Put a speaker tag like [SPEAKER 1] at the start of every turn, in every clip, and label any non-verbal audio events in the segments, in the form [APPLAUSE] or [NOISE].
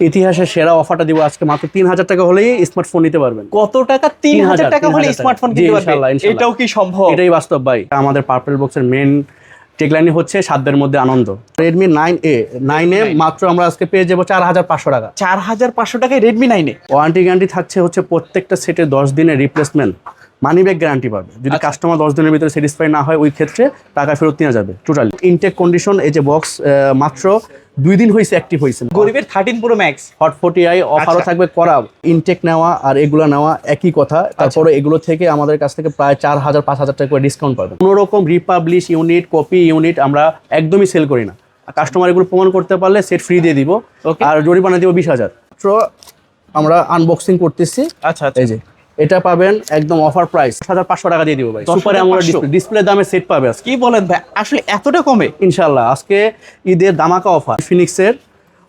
[SPEAKER 1] ইতিহাসের সেরা অফারটা দিব আজকে মাত্র তিন হাজার টাকা হলেই স্মার্টফোন নিতে পারবেন।
[SPEAKER 2] কত টাকা? তিন হাজার
[SPEAKER 1] 3000
[SPEAKER 2] টাকা হলে স্মার্টফোন কিনতে পারবে।
[SPEAKER 1] ইনশাল্লাহ, ইনশাল্লাহ।
[SPEAKER 2] এটাও কি সম্ভব?
[SPEAKER 1] এটাই বাস্তব ভাই। আমাদের পার্পল বক্সের মেন টেকলাইনই হচ্ছে সাধ্যের মধ্যে আনন্দ। Redmi nine A nine A মাত্র আমরা আজকে পেয়ে যাব চার হাজার পাঁচশো টাকা।
[SPEAKER 2] চার হাজার পাঁচশো টাকায় রেডমি নাইনে
[SPEAKER 1] ওয়ারেন্টি গ্যারান্টি থাকছে হচ্ছে প্রত্যেকটা সেটে দশ দিনের রিপ্লেসমেন্ট মানি ব্যাক গ্যারান্টি পাবে। যদি
[SPEAKER 2] আচ্ছা।
[SPEAKER 1] কাস্টমার দশ দিনের ভিতরে স্যাটিসফাই না হয় ওই ক্ষেত্রে টাকা ফেরত নেওয়া যাবে। টোটালি ইনটেক কন্ডিশন এই যে বক্স মাত্র দুই দিন হয়েছে অ্যাক্টিভ হয়েছে
[SPEAKER 2] গরিবের thirteen pro max
[SPEAKER 1] hot forty I অফারও
[SPEAKER 2] আচ্ছা।
[SPEAKER 1] থাকবে করা ইনটেক নেওয়া আর এগুলো নেওয়া একই কথা।
[SPEAKER 2] আচ্ছা।
[SPEAKER 1] তারপরে এগুলো থেকে আমাদের কাছ থেকে প্রায় চার হাজার পাঁচ হাজার টাকা করে ডিসকাউন্ট পাবে। কোনো রকম রিপাবলিশ ইউনিট কপি ইউনিট আমরা একদমই সেল করি না। কাস্টমার এগুলো প্রমাণ করতে পারলে সেট ফ্রি দিয়ে দিব. আর জরিমানা দিব বিশ হাজার। তো আমরা আনবক্সিং করতেছি।
[SPEAKER 2] আচ্ছা আচ্ছা।
[SPEAKER 1] এই যে। এটা পাবেন একদম অফার প্রাইস হাজার পাঁচশো টাকা দিয়ে দিব ভাই।
[SPEAKER 2] 10,500
[SPEAKER 1] সুপার অ্যামোলেড ডিসপ্লে ডিসপ্লে দামে সেট পাবে
[SPEAKER 2] কি বলেন ভাই? আসলে এতটা কমে?
[SPEAKER 1] ইনশাল্লাহ আজকে ঈদের দামাকা অফার ফিনিক্সের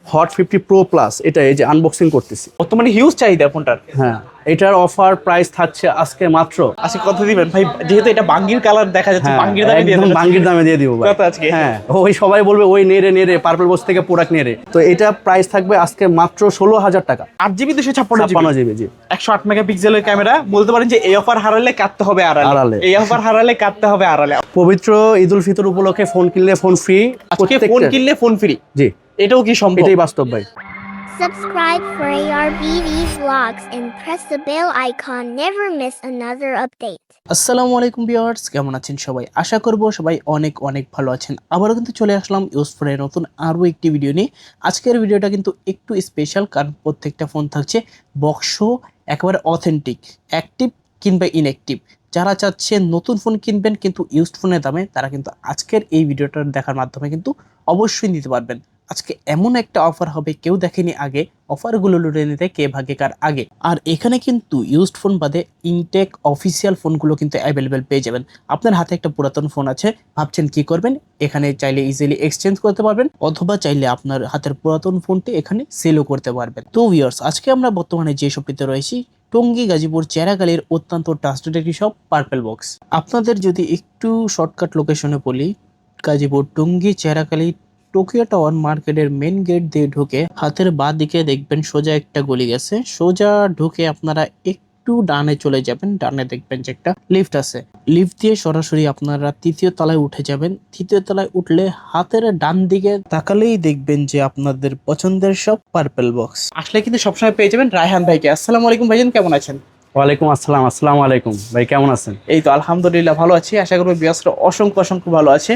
[SPEAKER 1] হট ফিফটি প্রো প্লাস এটা এই যে আনবক্সিং করতেছি।
[SPEAKER 2] বর্তমানে হিউজ চাহিদা ফোনটার।
[SPEAKER 1] হ্যাঁ। এটার অফার প্রাইস থাকছে আজকে মাত্র।
[SPEAKER 2] আজকে কত দিবেন? ভাই যেহেতু এটা বাঙ্গির কালার দেখা যাচ্ছে
[SPEAKER 1] হ্যাঁ,
[SPEAKER 2] বাঙ্গির দামে দিয়ে
[SPEAKER 1] বাঙ্গির দামে দিয়ে দিব
[SPEAKER 2] কত আজকে?
[SPEAKER 1] হ্যাঁ ওই সবাই বলবে ওই নেড়ে নেড়ে পার্পল বক্স থেকে প্রোডাক্ট নেড়ে তো এটা প্রাইস থাকবে আজকে মাত্র ষোলো হাজার টাকা।
[SPEAKER 2] আট জিবি দুশো ছাপ্পান্ন
[SPEAKER 1] ছাপ্পান্ন
[SPEAKER 2] জিবি
[SPEAKER 1] জি।
[SPEAKER 2] একশো আট মেগাপিক্সেলের ক্যামেরা বলতে পারেন যে এই অফার হারালে কাটতে হবে আড়ালে। এই অফার হারালে কাটতে হবে আড়ালে।
[SPEAKER 1] পবিত্র ঈদ উল ফিতর উপলক্ষে ফোন কিনলে ফোন ফ্রি
[SPEAKER 2] ফোন কিনলে ফোন ফ্রি
[SPEAKER 1] জি।
[SPEAKER 2] এটাও কি সম্ভব?
[SPEAKER 1] এটাই বাস্তব ভাই।
[SPEAKER 3] Subscribe for ARBV vlogs and press the bell icon. Never miss another update.
[SPEAKER 2] আসসালামু আলাইকুম ভিউয়ার্স, কেমন আছেন সবাই? আশা করব সবাই অনেক অনেক ভালো আছেন। আবারও কিন্তু চলে আসলাম ইউজফোনের নতুন আরও একটি ভিডিও নিয়ে। আজকের ভিডিওটা কিন্তু একটু স্পেশাল কারণ প্রত্যেকটা ফোন থাকছে বক্স একেবারে অথেন্টিক অ্যাক্টিভ কিংবা ইনঅ্যাক্টিভ যারা চাচ্ছেন নতুন ফোন কিনবেন কিন্তু ইউজড ফোনের দামে, তারা কিন্তু আজকের এই ভিডিওটা দেখার মাধ্যমে কিন্তু অবশ্যই নিতে পারবেন। আজকে এমন একটা অফার হবে, কেউ দেখেনি আগে। অফারগুলো লুটে নিতে কে ভাগে কার আগে। আর এখানে কিন্তু ইউজড ফোন বাদে ইনটেক অফিসিয়াল ফোনগুলো কিন্তু অ্যাভেলেবেল পেয়ে যাবেন। আপনার হাতে একটা পুরাতন ফোন আছে, ভাবছেন কি করবেন? এখানে চাইলে ইজিলি এক্সচেঞ্জ করতে পারবেন, অথবা চাইলে আপনার হাতের পুরাতন ফোনটি এখানে সেলও করতে পারবেন। তো ভিউয়ার্স আজকে আমরা বর্তমানে যে শপটিতে রয়েছি, টঙ্গী, গাজীপুর, চেরাগালির অত্যন্ত ট্রাস্টেড একটি শপ পার্পেল বক্স আপনাদের যদি একটু শর্টকাট লোকেশনে বলি, গাজীপুর, টঙ্গী চেরাকালি টোকিও টাওয়ার মার্কেটের মেন গেট দিয়ে ঢুকে হাতের বাঁ দিকে দেখবেন সোজা একটা গলি গেছে। সোজা ঢুকে আপনারা একটু ডানে চলে যাবেন, ডানে দেখবেন যে একটা লিফট আছে। লিফট দিয়ে সরাসরি আপনারা তৃতীয় তলায় উঠে যাবেন। তৃতীয় তলায় উঠলে হাতের ডান দিকে তাকালেই দেখবেন যে আপনাদের পছন্দের সব পার্পেল বক্স আসলে কিন্তু সবসময় পেয়ে যাবেন রায়হান ভাইকে। আসসালামু আলাইকুম ভাইজান, কেমন আছেন?
[SPEAKER 1] ওয়ালাইকুম আসসালাম আসসালামু আলাইকুম। ভাই কেমন আছেন?
[SPEAKER 2] এই তো আলহামদুলিল্লাহ ভালো আছি। আশা করব বিয়াসরা অসংখ্য অসংখ্য ভালো আছে।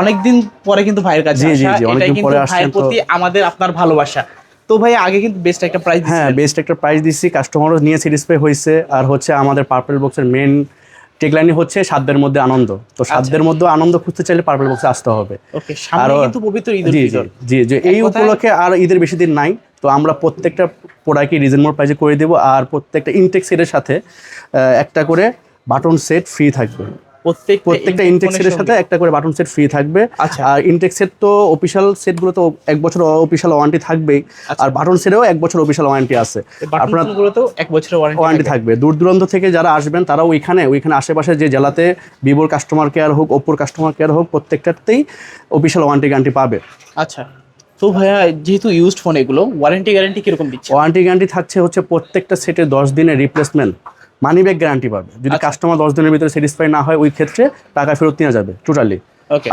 [SPEAKER 2] অনেকদিন পরে কিন্তু ভাইয়ের কাছে
[SPEAKER 1] জি, জি, জি, অনেকদিন
[SPEAKER 2] কিন্তু ভাইয়ের প্রতি আমাদের আপনার ভালোবাসা। তো ভাই আগে কিন্তু বেস্ট একটা প্রাইস
[SPEAKER 1] হ্যাঁ বেস্ট একটা প্রাইস দিচ্ছি কাস্টমারও নিয়ে স্যাটিসফাই হয়েছে আর হচ্ছে আমাদের পার্পল বক্সের মেন টেকলাইনই হচ্ছে সাধ্যের মধ্যে আনন্দ। তো
[SPEAKER 2] আচ্ছা।
[SPEAKER 1] সাধ্যের মধ্যে আনন্দ খুঁজতে চাইলে পার্পল বক্সে আসতে হবে। জি জি জি এই উপলক্ষে আর ঈদের বেশি দিন নাই। তো আমরা প্রত্যেকটা প্রোডাক্টই রিজনেবল প্রাইসে করে দেবো। আর প্রত্যেকটা ইনটেক সেটের সাথে একটা করে বাটন সেট ফ্রি থাকবে। প্রত্যেকটা ইনটেক সেটের সাথে একটা করে বাটন সেট ফ্রি থাকবে।
[SPEAKER 2] আচ্ছা।
[SPEAKER 1] আর ইনটেক সেট তো অফিসিয়াল সেটগুলো তো এক বছর অফিসিয়াল ওয়ারেন্টি থাকবেই।
[SPEAKER 2] আচ্ছা।
[SPEAKER 1] আর বাটন সেটেও এক বছর অফিসিয়াল ওয়ারেন্টি আছে।
[SPEAKER 2] আপনার এক বছরের
[SPEAKER 1] ওয়ারেন্টি থাকবে। দূর দূরান্ত থেকে যারা আসবেন তারা ওইখানে ওইখানে আশেপাশে যে জেলাতে ভিভোর কাস্টমার কেয়ার হোক ওপ্পোর কাস্টমার কেয়ার হোক প্রত্যেকটাতেই অফিসিয়াল ওয়ারেন্টি গ্যারান্টি পাবে।
[SPEAKER 2] আচ্ছা। তো ভাইয়া যেহেতু ইউজড ফোন এগুলো ওয়ারেন্টি গ্যারান্টি কীরকম দিচ্ছে?
[SPEAKER 1] ওয়ারেন্টি গ্যারান্টি থাকছে হচ্ছে প্রত্যেকটা সেটে দশ দিনের রিপ্লেসমেন্ট মানি ব্যাক গ্যারান্টি পাবে। যদি
[SPEAKER 2] আচ্ছা।
[SPEAKER 1] কাস্টমার দশ দিনের ভিতরে স্যাটিসফাই না হয় ওই ক্ষেত্রে টাকা ফেরত নেওয়া যাবে টোটালি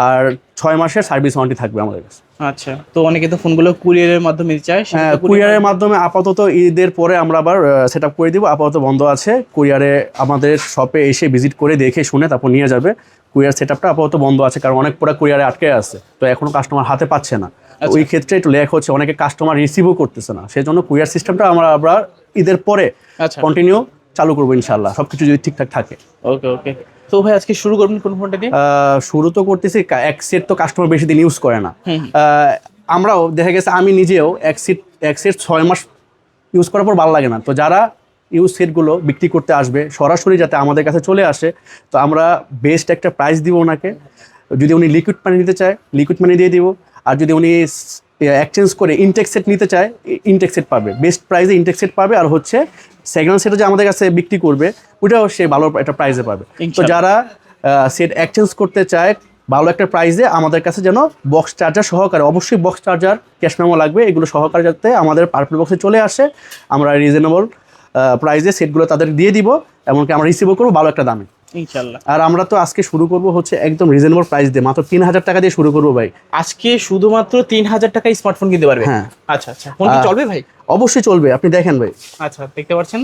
[SPEAKER 1] আর ছয় মাসের সার্ভিস ওয়ারেন্টি থাকবে আমাদের কাছে।
[SPEAKER 2] আচ্ছা। তো অনেকে তো ফোনগুলো কুরিয়ারের মাধ্যমে চায়
[SPEAKER 1] হ্যাঁ কুরিয়ারের মাধ্যমে আপাতত ঈদের পরে আমরা আবার সেট আপ করে দিব। আপাতত বন্ধ আছে। কুরিয়ারে আমাদের শপে এসে ভিজিট করে দেখে শুনে তারপর নিয়ে যাবে। কুরিয়ার সেট আপটা আপাতত বন্ধ আছে কারণ অনেক পুরো কুরিয়ারে আটকে আছে। তো এখনও কাস্টমার হাতে পাচ্ছে না। ওই ক্ষেত্রে একটু লেখ হচ্ছে। অনেকে কাস্টমার রিসিভও করতেছে না। সেই জন্য কুরিয়ার সিস্টেমটা আমরা আবার ঈদের পরে
[SPEAKER 2] আচ্ছা।
[SPEAKER 1] কন্টিনিউ চালু করব ইনশাল্লাহ সবকিছু যদি ঠিকঠাক থাকে।
[SPEAKER 2] ওকে ওকে। তো ভাই আজকে শুরু করবেন কোন ফোনটা দিয়ে?
[SPEAKER 1] শুরু তো করতেছি এক সেট তো কাস্টমার বেশি দিন ইউজ করে না। আমরাও দেখা গেছে আমি নিজেও এক সেট এক সেট ছয় মাস ইউজ করার পর ভালো লাগে না। তো যারা ইউজ সেটগুলো বিক্রি করতে আসবে সরাসরি যাতে আমাদের কাছে চলে আসে তো আমরা বেস্ট একটা প্রাইস দিব ওনাকে। যদি উনি লিকুইড পানি নিতে চায় লিকুইড পানি দিয়ে দিব। আর যদি উনি এক্সচেঞ্জ করে ইনটেক সেট নিতে চায় ইনটেক সেট পাবে। বেস্ট প্রাইসে ইনটেক সেট পাবে আর হচ্ছে সেকেন্ড সেটও যে আমাদের কাছে বিক্রি করবে ওটাও সে ভালো একটা প্রাইসে পাবে। তো। যারা সেট এক্সচেঞ্জ করতে চায় ভালো একটা প্রাইজে আমাদের কাছে যেন বক্স চার্জার সহকারে অবশ্যই বক্স চার্জার ক্যাশ মেমো লাগবে এগুলো সহকারে যাতে আমাদের পার্পল বক্সে চলে আসে আমরা রিজনেবল প্রাইজে সেটগুলো তাদের দিয়ে দিব এমনকি আমরা রিসিভও করব ভালো একটা দামে।
[SPEAKER 2] ইনশাল্লাহ।
[SPEAKER 1] আর আমরা তো আজকে শুরু করব হচ্ছে একদম রিজনেবল প্রাইস দিয়ে মাত্র তিন হাজার টাকা দিয়ে শুরু করব ভাই।
[SPEAKER 2] আজকে শুধুমাত্র তিন হাজার টাকায় স্মার্টফোন কিনতে পারবে?
[SPEAKER 1] হ্যাঁ।
[SPEAKER 2] আচ্ছা আচ্ছা। ফোন চলবে ভাই?
[SPEAKER 1] অবশ্যই চলবে আপনি দেখেন ভাই।
[SPEAKER 2] আচ্ছা দেখতে পাচ্ছেন?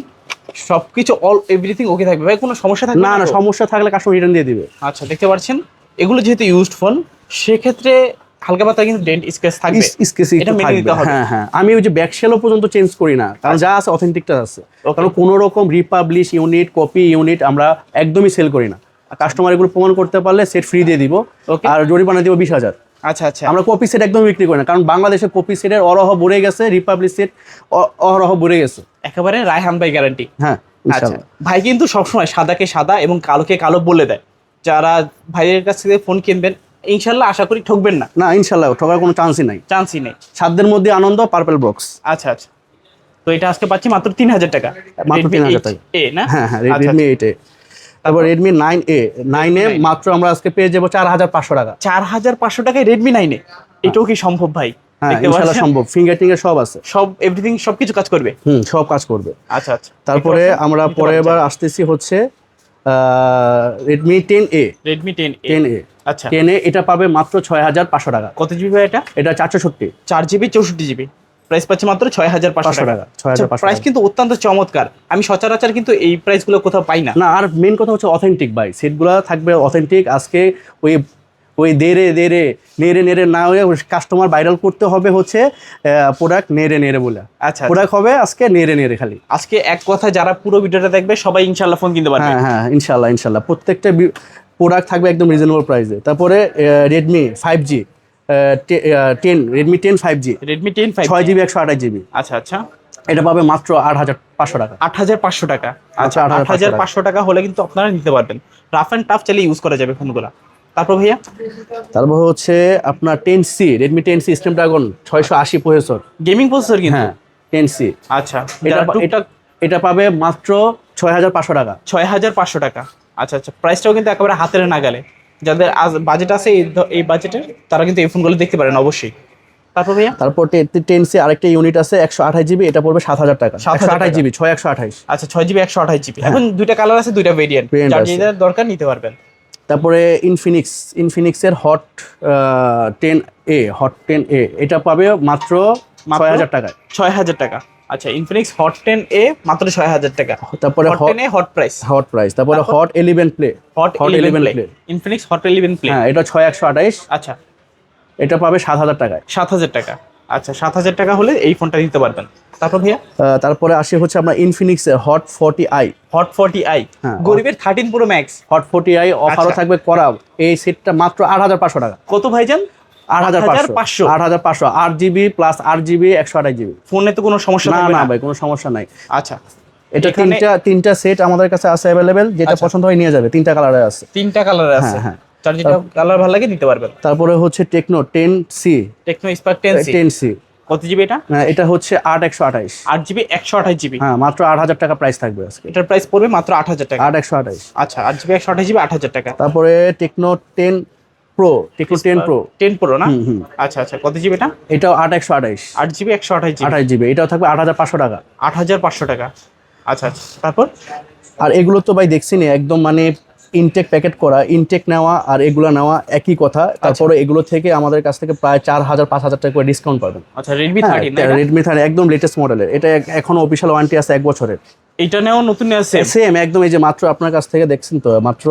[SPEAKER 2] সবকিছু অল এভরিথিং ওকে থাকবে। ভাই কোনো সমস্যা থাকবে
[SPEAKER 1] না না সমস্যা থাকলে কাস্টমার রিটার্ন দিয়ে দিবে।
[SPEAKER 2] আচ্ছা দেখতে পাচ্ছেন? এগুলো যেহেতু ইউজড ফোন সেক্ষেত্রে হালকা পাতলা কিন্তু ডেন্ট স্কেচ থাকবে।
[SPEAKER 1] স্কেসি
[SPEAKER 2] এটা মেনে নিতে হবে।
[SPEAKER 1] হ্যাঁ হ্যাঁ। আমি ওই যে ব্যাক শেলও পর্যন্ত চেঞ্জ করি না কারণ যা আছে অথেন্টিকটা আছে. কারণ কোনো রকম রিপাবলিশ ইউনিট কপি ইউনিট আমরা একদমই সেল করি না। কাস্টমার এগুলো প্রমাণ করতে পারলে সেট ফ্রি দিয়ে দিব. আর জরিমানা দিব বিশ হাজার।
[SPEAKER 2] আচ্ছা আচ্ছা।
[SPEAKER 1] আমরা কপি সেট একদম বিক্রি করি না কারণ বাংলাদেশে কপি সেটের অরহ ভরে গেছে রিপাবলিক সেট অরহ ভরে গেছে।
[SPEAKER 2] একেবারে রায়হান ভাই গ্যারান্টি
[SPEAKER 1] হ্যাঁ
[SPEAKER 2] আচ্ছা ভাই কিন্তু সবসময় সাদাকে সাদা এবং কালোকে কালো বলে দেয়। যারা ভাইয়ের কাছ থেকে ফোন কিনবেন ইনশাল্লাহ আশা করি ঠকবেন না।
[SPEAKER 1] না ইনশাল্লাহ ঠকার কোনো চান্সই নাই।
[SPEAKER 2] চান্সই নেই।
[SPEAKER 1] সাধ্যের মধ্যে আনন্দ পার্পল বক্স
[SPEAKER 2] আচ্ছা আচ্ছা। তো এটা আজকে পাচ্ছি মাত্র তিন হাজার টাকা।
[SPEAKER 1] মাত্র 3000
[SPEAKER 2] 8
[SPEAKER 1] টাকা।
[SPEAKER 2] A না?
[SPEAKER 1] হ্যাঁ হ্যাঁ
[SPEAKER 2] আচ্ছা,
[SPEAKER 1] রেডমি এইটে তারপর Redmi nine A nine A মাত্র আমরা আজকে পেয়ে যাব চার হাজার পাঁচশো টাকা।
[SPEAKER 2] চার হাজার পাঁচশো টাকায় রেডমি নাইনে এটাও কি সম্ভব ভাই?
[SPEAKER 1] হ্যাঁ? সম্ভব। ফিঙ্গার টিঙ্গার সব আছে।
[SPEAKER 2] সব এভরিথিং সবকিছু কাজ করবে?
[SPEAKER 1] হুম সব কাজ করবে।
[SPEAKER 2] আচ্ছা আচ্ছা।
[SPEAKER 1] তারপরে আমরা পরে এবার আসতেছি হচ্ছে Redmi ten A
[SPEAKER 2] Redmi ten
[SPEAKER 1] ten A
[SPEAKER 2] আচ্ছা।
[SPEAKER 1] টেন এ এটা পাবে মাত্র ছয় হাজার পাঁচশো টাকা।
[SPEAKER 2] কত জিবি ভাই এটা?
[SPEAKER 1] এটা চারশো সত্যি
[SPEAKER 2] চার জিবি চৌষট্টি জিবি প্রাইস পাচ্ছে মাত্র ছয় হাজার পাঁচশো টাকা।
[SPEAKER 1] 6500
[SPEAKER 2] প্রাইস কিন্তু অত্যন্ত চমৎকার। আমি সচরাচর কিন্তু এই প্রাইসগুলো কোথাও পাই না।
[SPEAKER 1] না আর মেন কথা হচ্ছে অথেন্টিক ভাই। সেটগুলো থাকবে অথেন্টিক আজকে ওই ওই দেরে দেরে নেড়ে নেড়ে না হয়ে কাস্টমার ভাইরাল করতে হবে হচ্ছে প্রোডাক্ট নেড়ে নেড়ে বলে।
[SPEAKER 2] আচ্ছা
[SPEAKER 1] প্রোডাক্ট হবে আজকে নেড়ে নেড়ে খালি।
[SPEAKER 2] আজকে এক কথা যারা পুরো ভিডিওটা দেখবে সবাই ইনশাল্লাহ ফোন কিনতে পারবে।
[SPEAKER 1] হ্যাঁ হ্যাঁ ইনশাল্লাহ ইনশাল্লাহ প্রত্যেকটা প্রোডাক্ট থাকবে একদম রিজনেবল প্রাইসে তারপরে Redmi five G ten Redmi ten five G
[SPEAKER 2] Redmi ten five
[SPEAKER 1] ছয় জিবি একশো আঠাশ জিবি
[SPEAKER 2] আচ্ছা আচ্ছা।
[SPEAKER 1] এটা পাবে মাত্র আট হাজার পাঁচশো টাকা।
[SPEAKER 2] আট হাজার পাঁচশো টাকা। আচ্ছা আট হাজার পাঁচশো টাকা হলে কিন্তু আপনারা নিতে পারবেন। রাফ অ্যান্ড টাফ চালিয়ে ইউজ করা যাবে ফোনগুলো। তারপর ভাইয়া?
[SPEAKER 1] তারপর হচ্ছে আপনার ten C Redmi ten C snapdragon ছয়শো আশি প্রসেসর
[SPEAKER 2] গেমিং প্রসেসর কিন্তু?
[SPEAKER 1] হ্যাঁ টেন সি
[SPEAKER 2] আচ্ছা
[SPEAKER 1] এটা এটা এটা পাবে মাত্র ছয় হাজার পাঁচশো টাকা।
[SPEAKER 2] ছয় হাজার পাঁচশো টাকা। আচ্ছা আচ্ছা প্রাইসটাও কিন্তু একেবারে হাতের নাগালে। যাদের আজ বাজেট আছে এই বাজেটের তারা কিন্তু এই ফোনগুলো দেখতে পারেন অবশ্যই। তারপর ভাইয়া?
[SPEAKER 1] তারপর টেন সি আরেকটা ইউনিট আছে একশো আঠাশ জিবি এটা পড়বে সাত হাজার টাকা।
[SPEAKER 2] 7,000
[SPEAKER 1] একশো আঠাশ জিবি ছয় একশো আঠাশ।
[SPEAKER 2] আচ্ছা ছয় জিবি একশো আঠাশ জিবি এখন দুইটা কালার আছে দুইটা ভেরিয়েন্ট। যেটা দরকার নিতে পারবেন।
[SPEAKER 1] তারপরে ইনফিনিক্স ইনফিনিক্সের হট টেন এ হট টেন এ এটা পাবে মাত্র
[SPEAKER 2] মাত্র?
[SPEAKER 1] ছয় হাজার টাকায়।
[SPEAKER 2] ছয় হাজার টাকা। আচ্ছা ইনফিনিক্স হট টেন এ মাত্র ছয় হাজার টাকা।
[SPEAKER 1] তারপরে
[SPEAKER 2] হট টেন এ হট প্রাইস
[SPEAKER 1] হট প্রাইস তারপরে? Hot eleven play
[SPEAKER 2] hot eleven
[SPEAKER 1] 11
[SPEAKER 2] play. Infinix hot eleven play
[SPEAKER 1] হ্যাঁ এটা ছয় একশো আঠাইশ।
[SPEAKER 2] আচ্ছা।
[SPEAKER 1] এটা পাবে সাত হাজার টাকায়।
[SPEAKER 2] সাত হাজার টাকা। আচ্ছা সাত হাজার টাকা হলে এই ফোনটা নিতে পারবেন। তারপর ভাইয়া?
[SPEAKER 1] তারপরে আসে হচ্ছে আমরা ইনফিনিক্সের hot forty I
[SPEAKER 2] hot forty I গরিবের thirteen pro max
[SPEAKER 1] hot forty I অফারও। থাকবে করাব এই সেটটা মাত্র আট হাজার পাঁচশো টাকা।
[SPEAKER 2] কত ভাইজান?
[SPEAKER 1] আট হাজার
[SPEAKER 2] 8,500
[SPEAKER 1] পাঁচশো আট হাজার পাঁচশো আট জিবি প্লাস আট জিবি একশো আঠাশ জিবি
[SPEAKER 2] তো কোনো সমস্যা
[SPEAKER 1] না ভাই কোনো সমস্যা নাই
[SPEAKER 2] আচ্ছা
[SPEAKER 1] এটা তিনটা তিনটা সেট আমাদের কাছে অ্যাভেলেবেল যেটা
[SPEAKER 2] আচ্ছা।
[SPEAKER 1] পছন্দ হয় নিয়ে যাবে তিনটা আছে
[SPEAKER 2] তিনটা
[SPEAKER 1] হ্যাঁ, হ্যাঁ।
[SPEAKER 2] যেটা কালার ভালো লাগে পারবেন
[SPEAKER 1] তারপরে হচ্ছে Tecno ten C
[SPEAKER 2] Tecno ten C
[SPEAKER 1] ten C
[SPEAKER 2] কত জিবি এটা
[SPEAKER 1] এটা হচ্ছে আট একশো আঠাইশ
[SPEAKER 2] আট জিবি একশো আঠাশ জিবি
[SPEAKER 1] হ্যাঁ মাত্র আট হাজার টাকা প্রাইস থাকবে আজকে
[SPEAKER 2] এটার প্রাইস পড়বে মাত্র আট হাজার টাকা
[SPEAKER 1] আট একশো আঠাইশ
[SPEAKER 2] আচ্ছা আট জিবি একশো আঠাশ জিবি আট হাজার টাকা
[SPEAKER 1] তারপরে Tecno ten pro Tecno ten pro
[SPEAKER 2] ten pro না। আচ্ছা আচ্ছা। কত জিবি এটা?
[SPEAKER 1] এটাও আট একশো আঠাইশ।
[SPEAKER 2] আট জিবি একশো জিবি
[SPEAKER 1] আঠাইশ জিবি এটাও থাকবে আট হাজার পাঁচশো টাকা।
[SPEAKER 2] আট হাজার পাঁচশো টাকা। আচ্ছা আচ্ছা। তারপর?
[SPEAKER 1] আর এগুলো তো ভাই দেখছি না একদম মানে ইনটেক প্যাকেট করা ইনটেক নেওয়া আর এগুলো নেওয়া একই কথা। তারপরে এগুলো থেকে আমাদের কাছ থেকে প্রায় চার হাজার পাঁচ হাজার টাকা করে ডিসকাউন্ট পাবেন।
[SPEAKER 2] আচ্ছা রেডমি থার্টিন
[SPEAKER 1] রেডমি থার্টি একদম লেটেস্ট মডেলের এটা এখনও অফিসিয়াল ওয়ারেন্টি আছে এক বছরের।
[SPEAKER 2] এইটা নেওয়া নতুন সেম
[SPEAKER 1] সেম একদম এই যে মাত্র আপনার কাছ থেকে দেখছেন তো মাত্র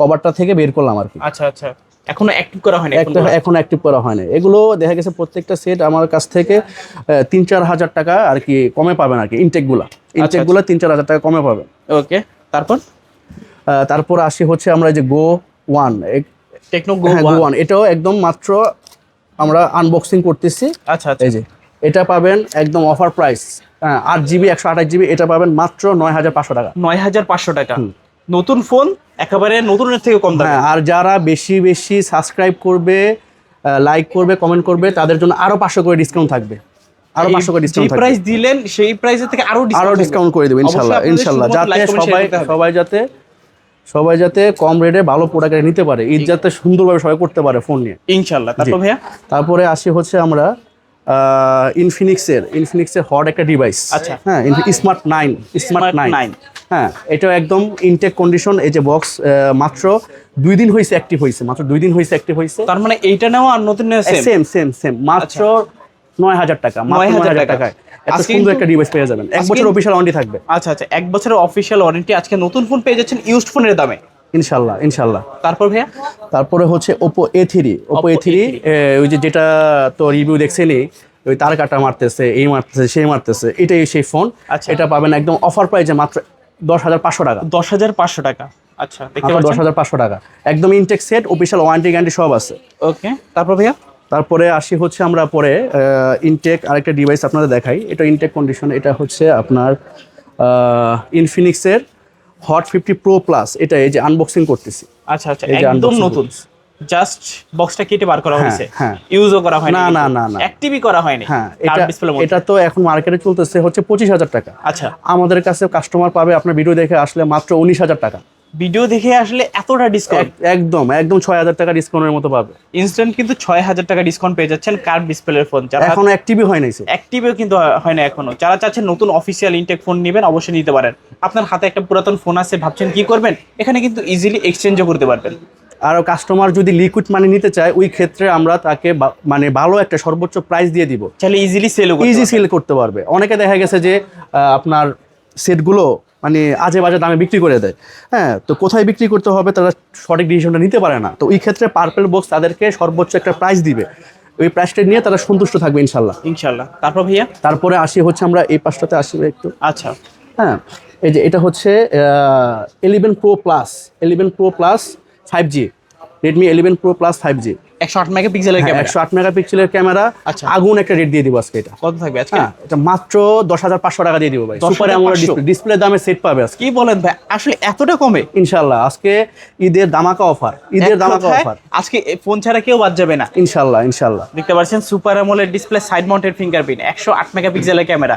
[SPEAKER 1] কভারটা থেকে বের করলাম আর কি।
[SPEAKER 2] আচ্ছা আচ্ছা। এখনও অ্যাক্টিভ করা হয়নি
[SPEAKER 1] এখন অ্যাক্টিভ করা হয়নি। এগুলো দেখা গেছে প্রত্যেকটা সেট আমার কাছ থেকে তিন চার হাজার টাকা আর কি কমে পাবেন আর কি ইনটেকগুলো ইনটেকগুলো তিন চার হাজার টাকা কমে পাবেন।
[SPEAKER 2] ওকে তারপর?
[SPEAKER 1] তারপর আসি হচ্ছে আমরা এই যে Go one
[SPEAKER 2] Tecno Go
[SPEAKER 1] one এটাও একদম মাত্র আমরা আনবক্সিং করতেছি।
[SPEAKER 2] আচ্ছা আচ্ছা।
[SPEAKER 1] এই যে এটা পাবেন একদম অফার প্রাইস আট জিবি একশো আঠাশ জিবি এটা পাবেন মাত্র নয় হাজার পাঁচশো টাকা।
[SPEAKER 2] নয় হাজার পাঁচশো টাকা। নতুন ফোন একেবারে নতুনের থেকে কম দামে।
[SPEAKER 1] হ্যাঁ আর যারা বেশি বেশি সাবস্ক্রাইব করবে লাইক করবে কমেন্ট করবে তাদের জন্য আরও পাঁচশো করে ডিসকাউন্ট থাকবে। আরও পাঁচশো করে ডিসকাউন্ট থাকবে।
[SPEAKER 2] প্রাইস দিলেন সেই প্রাইসের থেকে
[SPEAKER 1] আরও
[SPEAKER 2] আরও
[SPEAKER 1] ডিসকাউন্ট করে দেবো ইনশাল্লাহ ইনশাল্লাহ যাতে সবাই সবাই যাতে সবাই যাতে কম রেটে ভালো প্রোডাক্ট নিতে পারে ঈদ যাতে সুন্দরভাবে সবাই করতে পারে ফোন নিয়ে।
[SPEAKER 2] ইনশাল্লাহ। তারপর ভাইয়া?
[SPEAKER 1] তারপরে আসি হচ্ছে আমরা ইনফিনিক্সের ইনফিনিক্সের হট একটা ডিভাইস
[SPEAKER 2] আচ্ছা।
[SPEAKER 1] হ্যাঁ স্মার্ট নাইন স্মার্ট নাইন হ্যাঁ এটাও একদম ইনটেক কন্ডিশন এই যে বক্স মাত্র দুই দিন হয়েছে অ্যাক্টিভ হয়েছে মাত্র দুই দিন হয়েছে অ্যাক্টিভ হয়েছে
[SPEAKER 2] তার মানে এইটা নেওয়া আর নতুন নেওয়া সেম
[SPEAKER 1] সেম সেম মাত্র নয় হাজার টাকা নয় হাজার
[SPEAKER 2] টাকা।
[SPEAKER 1] টাকায়। এত সুন্দর একটা ডিভাইস পেয়ে যাবেন। এক বছর অফিসিয়াল ওয়ারেন্টি থাকবে।
[SPEAKER 2] আচ্ছা আচ্ছা এক বছরের অফিসিয়াল ওয়ারেন্টি আজকে নতুন ফোন পেয়ে যাচ্ছেন ইউজড ফোনের দামে।
[SPEAKER 1] ইনশাল্লাহ ইনশাল্লাহ
[SPEAKER 2] তারপর ভাইয়া?
[SPEAKER 1] তারপরে হচ্ছে Oppo A three Oppo A three ওই যে যেটা তো রিভিউ দেখছেনই ওই তার কাটা মারতেছে এই মারতেছে সেই মারতেছে এটাই সেই ফোন
[SPEAKER 2] আচ্ছা।
[SPEAKER 1] এটা পাবেন একদম অফার প্রাইসে মাত্র দশ হাজার পাঁচশো টাকা।
[SPEAKER 2] দশ হাজার পাঁচশো টাকা। আচ্ছা
[SPEAKER 1] দশ হাজার পাঁচশো টাকা। একদম intact set official warranty guarantee সব আছে।
[SPEAKER 2] ওকে তারপর ভাইয়া?
[SPEAKER 1] তারপরে আসি হচ্ছে আমরা পরে ইনটেক আরেকটা ডিভাইস আপনাদের দেখাই। এটা ইনটেক কন্ডিশন এটা হচ্ছে আপনার ইনফিনিক্সের হট ফিফটি প্রো প্লাস এটা এই যে আনবক্সিং করতেছি।
[SPEAKER 2] আচ্ছা আচ্ছা একদম নতুন। জাস্ট বক্সটা কেটে বার করা
[SPEAKER 1] হ্যাঁ,
[SPEAKER 2] হয়েছে।
[SPEAKER 1] হ্যাঁ।
[SPEAKER 2] ইউজও করা হয়নি।
[SPEAKER 1] না, না, না, না।
[SPEAKER 2] অ্যাক্টিভই করা হয়নি।
[SPEAKER 1] হ্যাঁ
[SPEAKER 2] এটা
[SPEAKER 1] এটা তো এখন মার্কেটে চলতেছে হচ্ছে পঁচিশ হাজার টাকা।
[SPEAKER 2] আচ্ছা।
[SPEAKER 1] আমাদের কাছে কাস্টমার পাবে আপনার ভিডিও দেখে আসলে মাত্র উনিশ হাজার টাকা।
[SPEAKER 2] ভিডিও দেখে আসলে এতটা ডিসকাউন্ট
[SPEAKER 1] একদম একদম ছয় হাজার টাকা ডিসকাউন্টের মতো পাবে।
[SPEAKER 2] ইনস্ট্যান্ট কিন্তু ছয় হাজার টাকা ডিসকাউন্ট পেয়ে যাচ্ছেন কার ডিসপ্লের ফোন যারা
[SPEAKER 1] এখনও অ্যাক্টিভই হয় নাই
[SPEAKER 2] অ্যাক্টিভও কিন্তু হয় না এখনও। যারা চাচ্ছেন নতুন অফিসিয়াল ইনটেক ফোন নেবেন অবশ্যই নিতে পারেন। আপনার হাতে একটা পুরাতন ফোন আছে ভাবছেন কি করবেন? এখানে কিন্তু ইজিলি এক্সচেঞ্জও করতে পারবেন।
[SPEAKER 1] আর কাস্টমার যদি লিকুইড মানি নিতে চায় ওই ক্ষেত্রে আমরা তাকে মানে ভালো একটা সর্বোচ্চ প্রাইস দিয়ে দিব।
[SPEAKER 2] চাইলে ইজিলি সেল
[SPEAKER 1] ইজি সেল করতে পারবে। অনেকে দেখা গেছে যে আপনার সেটগুলো মানে আজে বাজে দামে বিক্রি করে দেয়। হ্যাঁ তো কোথায় বিক্রি করতে হবে তারা সঠিক ডিসিশনটা নিতে পারে না। তো ওই ক্ষেত্রে পার্পেল বক্স তাদেরকে সর্বোচ্চ একটা প্রাইস দিবে। ওই প্রাইসটা নিয়ে তারা সন্তুষ্ট থাকবে ইনশাল্লাহ
[SPEAKER 2] ইনশাল্লাহ তারপর ভাইয়া?
[SPEAKER 1] তারপরে আসি হচ্ছে আমরা এই পাশটাতে আসি একটু।
[SPEAKER 2] আচ্ছা।
[SPEAKER 1] হ্যাঁ এই যে এটা হচ্ছে eleven pro plus eleven pro plus five G Redmi eleven pro plus five G
[SPEAKER 2] একশো আট মেগাপিক্সেলের ক্যামেরা।
[SPEAKER 1] মেগাপিক্সেলের
[SPEAKER 2] আচ্ছা।
[SPEAKER 1] আগুন একটা রেট দিয়ে দিব আজকে এটা।
[SPEAKER 2] কত থাকবে আজকে?
[SPEAKER 1] হ্যাঁ এটা মাত্র টাকা দিয়ে দিব ভাই। সুপার অ্যামোলেড ডিসপ্লে দামে সেট পাবে আজকে।
[SPEAKER 2] কি বলেন ভাই? আসলে এতটা কমে?
[SPEAKER 1] ইনশাল্লাহ আজকে ঈদের দামাকা অফার ঈদের দামাকা অফার
[SPEAKER 2] আজকে ফোন ছাড়া কেউ বাদ যাবে না।
[SPEAKER 1] ইনশাল্লাহ ইনশাল্লাহ
[SPEAKER 2] দেখতে পাচ্ছেন super AMOLED display side mounted fingerprint একশো আট মেগাপিক্সেলের ক্যামেরা।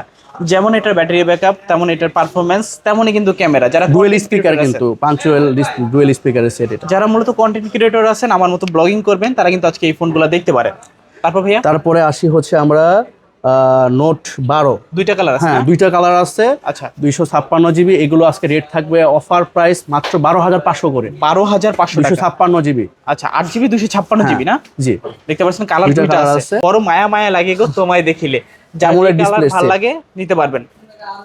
[SPEAKER 2] যেমন এটার ব্যাটারি ব্যাকআপ তেমন এটার পারফরমেন্স তেমনই কিন্তু ক্যামেরা। যারা
[SPEAKER 1] ডুয়েল স্পিকার কিন্তু পাঞ্চুয়াল ডুয়েল স্পিকারের সেট এটা।
[SPEAKER 2] যারা মূলত কন্টেন্ট ক্রিয়েটর আছেন আমার মতো ব্লগিং করবেন তারা কিন্তু আজকে এই ফোনগুলো দেখতে পারে। তারপর ভাইয়া?
[SPEAKER 1] তারপরে আসি হচ্ছে আমরা নোট বারো।
[SPEAKER 2] দুইটা কালার আছে
[SPEAKER 1] হ্যাঁ দুইটা কালার আছে।
[SPEAKER 2] আচ্ছা।
[SPEAKER 1] দুইশো ছাপ্পান্ন জিবি এগুলো আজকে রেট থাকবে অফার প্রাইস মাত্র বারো হাজার পাঁচশো করে।
[SPEAKER 2] বারো হাজার পাঁচশো
[SPEAKER 1] দুইশো ছাপ্পান্ন জিবি
[SPEAKER 2] আচ্ছা আট জিবি দুশো ছাপ্পান্ন জিবি না?
[SPEAKER 1] জি।
[SPEAKER 2] দেখতে পাচ্ছেন কালার
[SPEAKER 1] দুইটা
[SPEAKER 2] আছে। বড় মায়া মায়া লাগে গো তোমায় দেখিলে। যার
[SPEAKER 1] ডিসপ্লে
[SPEAKER 2] ভালো লাগে নিতে পারবেন।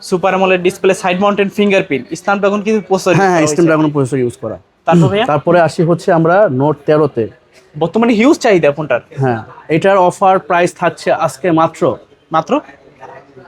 [SPEAKER 2] Super AMOLED display side mounted fingerprint Snapdragon কিন্তু প্রসেসর
[SPEAKER 1] হ্যাঁ হ্যাঁ স্টেম ড্রাগন প্রসেসর ইউজ করা।
[SPEAKER 2] তারপর ভাইয়া?
[SPEAKER 1] তারপরে আসি হচ্ছে আমরা নোট তেরোতে।
[SPEAKER 2] বর্তমানে হিউজ চাহিদা ফোনটার।
[SPEAKER 1] হ্যাঁ এটার অফার প্রাইস থাকছে আজকে মাত্র
[SPEAKER 2] মাত্র?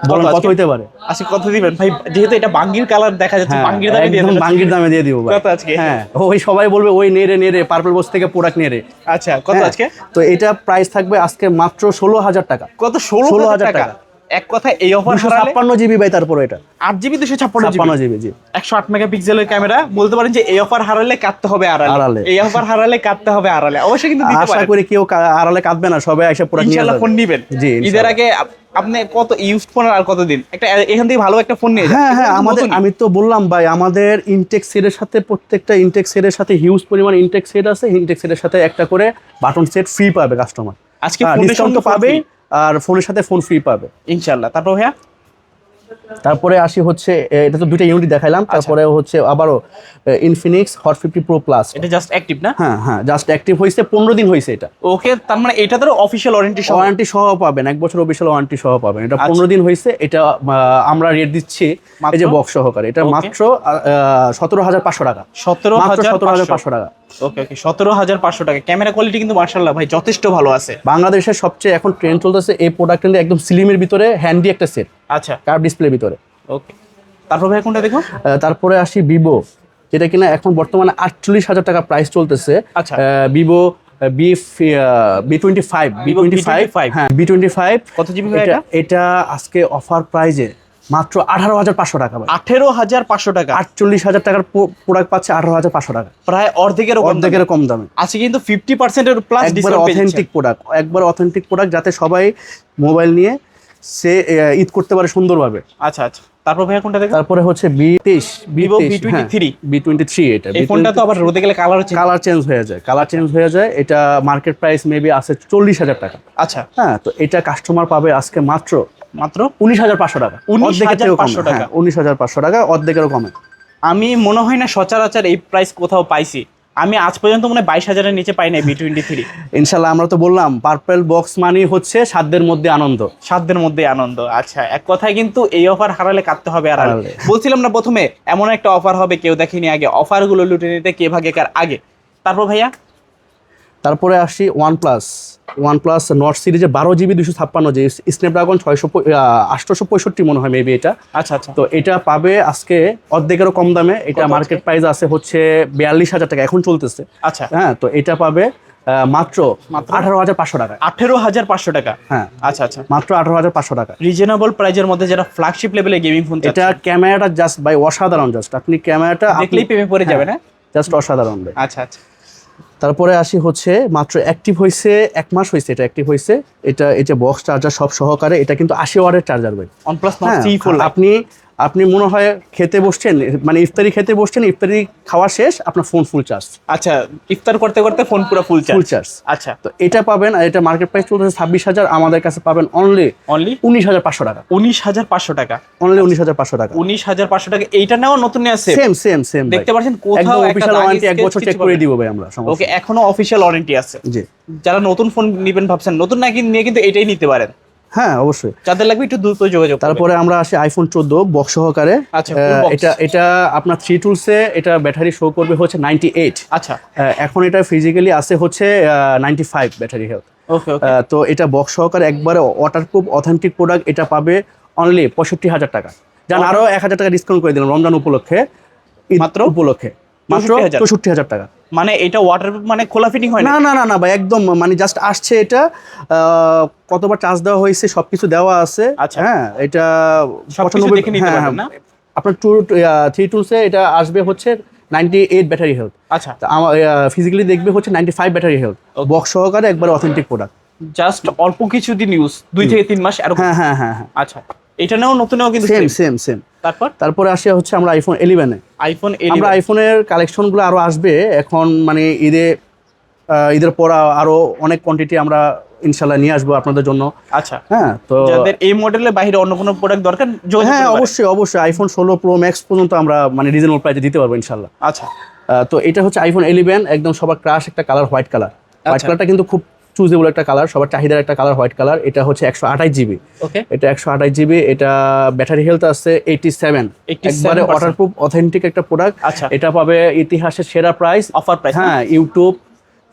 [SPEAKER 1] বলেন কত? হইতে পারে?
[SPEAKER 2] আজকে কত দিবেন? ভাই যেহেতু এটা বাঙ্গির কালার দেখা যাচ্ছে
[SPEAKER 1] হ্যাঁ,
[SPEAKER 2] বাঙ্গির দামে দিয়ে
[SPEAKER 1] একদম বাঙ্গির দামে দিয়ে দিব
[SPEAKER 2] কত আজকে?
[SPEAKER 1] হ্যাঁ ওই সবাই বলবে ওই নেড়ে নেড়ে পার্পল বস থেকে প্রোডাক্ট নেড়ে।
[SPEAKER 2] আচ্ছা কত
[SPEAKER 1] হ্যাঁ,
[SPEAKER 2] আজকে?
[SPEAKER 1] তো এটা প্রাইস থাকবে আজকে মাত্র ষোলো হাজার টাকা।
[SPEAKER 2] কত? ষোলো হাজার টাকা। এক কথা এই অফার
[SPEAKER 1] ছাপ্পান্ন জিবি ভাই তারপরে এটা।
[SPEAKER 2] আট জিবি দুশো ছাপ্পান্ন
[SPEAKER 1] জিবি। জি।
[SPEAKER 2] একশো আট মেগাপিক্সেলের ক্যামেরা বলতে পারেন যে এই অফার হারালে কাটতে হবে আড়ালে। এই অফার হারালে কাটতে হবে আড়ালে। অবশ্যই কিন্তু
[SPEAKER 1] আশা করি কেউ আড়ালে কাঁদবে না সবাই এসে নিয়ে
[SPEAKER 2] ফোন নিবেন।
[SPEAKER 1] জি
[SPEAKER 2] ঈদের আগে আপনি কত ইউজ ফোন আর কতদিন? একটা এখান থেকে ভালো একটা ফোন নিয়ে
[SPEAKER 1] হ্যাঁ হ্যাঁ আমাদের আমি তো বললাম ভাই আমাদের ইনটেক সেটের সাথে প্রত্যেকটা ইনটেক সেটের সাথে হিউজ পরিমাণ ইনটেক সেট আছে। ইনটেক সেটের সাথে একটা করে বাটন সেট ফ্রি পাবে কাস্টমার
[SPEAKER 2] আজকে
[SPEAKER 1] ডিসকাউন্ট তো
[SPEAKER 2] সঙ্গে
[SPEAKER 1] পাবে
[SPEAKER 2] free।
[SPEAKER 1] আর ফোনের সাথে ফোন ফ্রি পাবে
[SPEAKER 2] ইনশাল্লাহ তারপর ভাইয়া?
[SPEAKER 1] তারপরে আসি হচ্ছে এটা তো দুইটা ইউনিট দেখাইলাম
[SPEAKER 2] আচ্ছা।
[SPEAKER 1] তারপরে হচ্ছে আবারও Infinix hot fifty pro plus
[SPEAKER 2] এটা জাস্ট অ্যাক্টিভ না?
[SPEAKER 1] হ্যাঁ হ্যাঁ জাস্ট অ্যাক্টিভ হয়েছে পনেরো দিন হয়েছে এটা।
[SPEAKER 2] ওকে তার মানে এটা তো অফিসিয়াল ওয়ারেন্টি সহ?
[SPEAKER 1] ওয়ারেন্টি সহ পাবেন এক বছর অফিসিয়াল ওয়ারেন্টি সহ পাবেন। এটা
[SPEAKER 2] আচ্ছা।
[SPEAKER 1] পনেরো দিন হয়েছে এটা আমরা রেট দিচ্ছি? এই যে বক্স সহকারে। এটা. মাত্র সতেরো হাজার পাঁচশো টাকা।
[SPEAKER 2] সতেরো হাজার
[SPEAKER 1] সতেরো হাজার পাঁচশো টাকা।
[SPEAKER 2] ওকে ওকে সতেরো হাজার পাঁচশো টাকা। ক্যামেরা কোয়ালিটি কিন্তু মার্শাল্লাহ ভাই যথেষ্ট ভালো আছে।
[SPEAKER 1] বাংলাদেশের সবচেয়ে এখন ট্রেন্ড চলতেছে এই প্রোডাক্ট কিন্তু একদম স্লিমের ভিতরে হ্যান্ডি একটা সেট
[SPEAKER 2] আচ্ছা।
[SPEAKER 1] কার্ভ ডিসপ্লের ভিতরে।
[SPEAKER 2] ওকে তারপর ভাই কোনটা দেখো?
[SPEAKER 1] তারপরে আসি ভিভো যেটা কিনা এখন বর্তমানে আটচল্লিশ হাজার টাকা প্রাইস চলতেছে।
[SPEAKER 2] আচ্ছা।
[SPEAKER 1] Vivo V V twenty five V twenty five হ্যাঁ বি টোয়েন্টি ফাইভ
[SPEAKER 2] কত জিবি
[SPEAKER 1] এটা আজকে অফার প্রাইজে মাত্র আঠারো হাজার পাঁচশো টাকা
[SPEAKER 2] আঠেরো হাজার পাঁচশো টাকা।
[SPEAKER 1] আটচল্লিশ হাজার টাকার প্রোডাক্ট পাচ্ছে আঠারো হাজার পাঁচশো টাকা।
[SPEAKER 2] প্রায় অর্ধেকের
[SPEAKER 1] অর্ধেকের কম দামে।
[SPEAKER 2] আছে কিন্তু ফিফটি পার্সেন্টের প্লাস
[SPEAKER 1] অথেন্টিক প্রোডাক্ট একবার অথেন্টিক প্রোডাক্ট যাতে সবাই মোবাইল নিয়ে সে ঈদ করতে পারে সুন্দরভাবে।
[SPEAKER 2] আচ্ছা আচ্ছা। তারপর ভাইয়া কোনটা দেখো
[SPEAKER 1] তারপরে হচ্ছে বি তেইশ V
[SPEAKER 2] Vivo V23
[SPEAKER 1] V twenty three এটা।
[SPEAKER 2] এই ফোনটা তো আবার রোদে গেলে কালার হচ্ছে
[SPEAKER 1] কালার চেঞ্জ হয়ে যায় কালার চেঞ্জ হয়ে যায়। এটা মার্কেট প্রাইস মেবি আছে চল্লিশ হাজার টাকা।
[SPEAKER 2] আচ্ছা।
[SPEAKER 1] হ্যাঁ তো এটা কাস্টমার পাবে আজকে মাত্র
[SPEAKER 2] মাত্র
[SPEAKER 1] উনিশ হাজার পাঁচশো টাকা।
[SPEAKER 2] 19,500 টাকা।
[SPEAKER 1] উনিশ হাজার পাঁচশো টাকা অর্ধেকেরও কমে।
[SPEAKER 2] আমি মনে হয় না সচরাচর এই প্রাইস কোথাও পাইছি। আমি আজ পর্যন্ত মনে হয় বাইশ হাজারের নিচে পাই নাই বি টোয়েন্টি থ্রি
[SPEAKER 1] ইনশাল্লাহ আমরা তো বললাম পার্পেল বক্স মানি হচ্ছে সাধ্যের মধ্যে আনন্দ।
[SPEAKER 2] সাধ্যের মধ্যে আনন্দ আচ্ছা। এক কথায় কিন্তু এই অফার হারালে কাটতে হবে আর। বলছিলাম না প্রথমে এমন একটা অফার হবে কেউ দেখেনি আগে। অফারগুলো লুটে নিতে কে ভাগে কার আগে। তারপর ভাইয়া?
[SPEAKER 1] তারপরে আসি one plus one plus Nord সিরিজে বারো জিবি দুশো ছাপ্পান্ন জি স্ন্যাপড্রাগন ছয়শো আটশোশো পঁয়ষট্টি মনে হয় মেবি এটা।
[SPEAKER 2] আচ্ছা আচ্ছা।
[SPEAKER 1] তো এটা পাবে আজকে অর্ধেকেরও কম দামে। এটা মার্কেট প্রাইস আছে হচ্ছে বিয়াল্লিশ হাজার টাকা এখন চলতেছে।
[SPEAKER 2] আচ্ছা।
[SPEAKER 1] হ্যাঁ তো এটা পাবে মাত্র? আঠারো হাজার পাঁচশো টাকা।
[SPEAKER 2] আঠেরো হাজার পাঁচশো টাকা?
[SPEAKER 1] হ্যাঁ।
[SPEAKER 2] আচ্ছা আচ্ছা।
[SPEAKER 1] মাত্র আঠারো হাজার পাঁচশো টাকা।
[SPEAKER 2] রিজনেবল প্রাইজের মধ্যে যারা ফ্ল্যাগশিপ লেভেলে গেমিং ফোন
[SPEAKER 1] এটা ক্যামেরাটা জাস্ট বাই অসাধারণ জাস্ট আপনি ক্যামেরাটা
[SPEAKER 2] দেখলেই প্রেমে পড়ে যাবে না
[SPEAKER 1] জাস্ট অসাধারণ
[SPEAKER 2] আচ্ছা আচ্ছা।
[SPEAKER 1] তারপরে আসি হচ্ছে মাত্র অ্যাক্টিভ হয়েছে এক মাস হয়েছে এটা অ্যাক্টিভ হয়েছে এটা এটা বক্স চার্জার সব সহকারে এটা কিন্তু আশি ওয়ারের চার্জার ভাই।
[SPEAKER 2] Nord
[SPEAKER 1] হ্যাঁ,
[SPEAKER 2] ফোর
[SPEAKER 1] আপনি আপনি মনে হয় খেতে বসছেন মানে ইফতারি খেতে বসছেন ইফতারি খাওয়া শেষ আপনার ফোন ফুল চার্জ
[SPEAKER 2] আচ্ছা ইফতার করতে করতে ফোন পুরো ফুল
[SPEAKER 1] ফুল
[SPEAKER 2] চার্জ
[SPEAKER 1] চার্জ
[SPEAKER 2] আচ্ছা।
[SPEAKER 1] তো এটা পাবেন আর এটা মার্কেট প্রাইস চলতেছে ছাব্বিশ হাজার আমাদের কাছে পাবেন অনলি
[SPEAKER 2] অনলি
[SPEAKER 1] উনিশ হাজার পাঁচশো টাকা।
[SPEAKER 2] উনিশ হাজার পাঁচশো টাকা।
[SPEAKER 1] অনলি উনিশ হাজার পাঁচশো টাকা।
[SPEAKER 2] উনিশ হাজার পাঁচশো টাকা। এইটা নেওয়া নতুন নিয়ে আছে
[SPEAKER 1] সেম সেম সেম
[SPEAKER 2] দেখতে পাচ্ছেন কোথাও
[SPEAKER 1] অফিসিয়াল ওয়ারেন্টি এক বছর চেক করে। দিব ভাই আমরা
[SPEAKER 2] ওকে এখনও অফিসিয়াল ওয়ারেন্টি আছে।
[SPEAKER 1] জি।
[SPEAKER 2] যারা নতুন ফোন নেবেন ভাবছেন নতুন নাকি নিয়ে কিন্তু এটাই নিতে পারেন।
[SPEAKER 1] হ্যাঁ অবশ্যই।
[SPEAKER 2] যাদের লাগবে একটু দ্রুত যোগাযোগ
[SPEAKER 1] তারপরে আমরা আসি আইফোন চোদ্দ বক্স সহকারে।
[SPEAKER 2] আচ্ছা।
[SPEAKER 1] এটা এটা আপনার থ্রি টুলসে এটা ব্যাটারি শো করবে হচ্ছে নাইনটি এইট
[SPEAKER 2] আচ্ছা
[SPEAKER 1] এখন এটা ফিজিক্যালি আছে হচ্ছে নাইনটি ফাইভ ব্যাটারি হেলথ তো এটা বক্স সহকারে একবারে ওয়াটারপ্রুফ অথেন্টিক প্রোডাক্ট এটা পাবে অনলি পঁয়ষট্টি হাজার টাকা। যান আরও এক হাজার টাকা ডিসকাউন্ট করে দিলাম রমজান উপলক্ষে।
[SPEAKER 2] মাত্র?
[SPEAKER 1] উপলক্ষে। মাত্র
[SPEAKER 2] 64,000
[SPEAKER 1] চৌষট্টি হাজার টাকা।
[SPEAKER 2] মানে এটা ওয়াটার মানে খোলা ফিটিং হয় না
[SPEAKER 1] না না না ভাই একদম মানে জাস্ট আসছে এটা কতবার চার্জ দেওয়া হয়েছে সবকিছু দেওয়া আছে
[SPEAKER 2] আচ্ছা।
[SPEAKER 1] হ্যাঁ এটা
[SPEAKER 2] সবকিছু
[SPEAKER 1] 95
[SPEAKER 2] দেখে নিতে
[SPEAKER 1] হ্যাঁ,
[SPEAKER 2] পারবেন না?
[SPEAKER 1] হ্যাঁ। আপনার টু থ্রি টুলসে এটা আসবে হচ্ছে নাইনটি এইট ব্যাটারি হেলথ
[SPEAKER 2] আচ্ছা
[SPEAKER 1] আমার ফিজিক্যালি দেখবে হচ্ছে ninety five battery health box সহকারে একবার অথেন্টিক প্রোডাক্ট
[SPEAKER 2] জাস্ট অল্প কিছুদিন ইউজ দুই থেকে তিন মাস এরকম?
[SPEAKER 1] হ্যাঁ হ্যাঁ হ্যাঁ হ্যাঁ।
[SPEAKER 2] আচ্ছা। এটা নেও নতুনও কিন্তু
[SPEAKER 1] সেম সেম সেম
[SPEAKER 2] তারপর?
[SPEAKER 1] তারপরে আসে হচ্ছে আমরা আইফোন ইলেভেনে
[SPEAKER 2] আইফোন
[SPEAKER 1] আমরা আইফোনের কালেকশনগুলো আরও আসবে এখন মানে ঈদে ঈদের পর আরও অনেক কোয়ান্টিটি আমরা ইনশাল্লাহ নিয়ে আসব আপনাদের জন্য।
[SPEAKER 2] আচ্ছা।
[SPEAKER 1] হ্যাঁ তো
[SPEAKER 2] যাদের এই মডেলের বাইরে অন্য কোনো প্রোডাক্ট দরকার
[SPEAKER 1] হ্যাঁ অবশ্যই অবশ্যই আইফোন ষোলো প্রো ম্যাক্স পর্যন্ত আমরা মানে রিজনেবল প্রাইসে দিতে পারব ইনশাল্লাহ।
[SPEAKER 2] আচ্ছা।
[SPEAKER 1] তো এটা হচ্ছে আইফোন ইলেভেন একদম সবার ক্রাশ একটা কালার হোয়াইট কালার হোয়াইট। কালারটা কিন্তু খুব চুজেবল একটা কালার সবার চাহিদার একটা কালার হোয়াইট কালার এটা হচ্ছে একশো আঠাশ জিবি এটা একশো আঠাশ জিবি এটা ব্যাটারি হেলথ আছে এইটি সেভেন
[SPEAKER 2] 87%
[SPEAKER 1] একবারে ওয়াটারপ্রুফ অথেন্টিক একটা প্রোডাক্ট
[SPEAKER 2] আচ্ছা।
[SPEAKER 1] এটা পাবে ইতিহাসের সেরা প্রাইস
[SPEAKER 2] অফার প্রাইস
[SPEAKER 1] হ্যাঁ ইউটিউব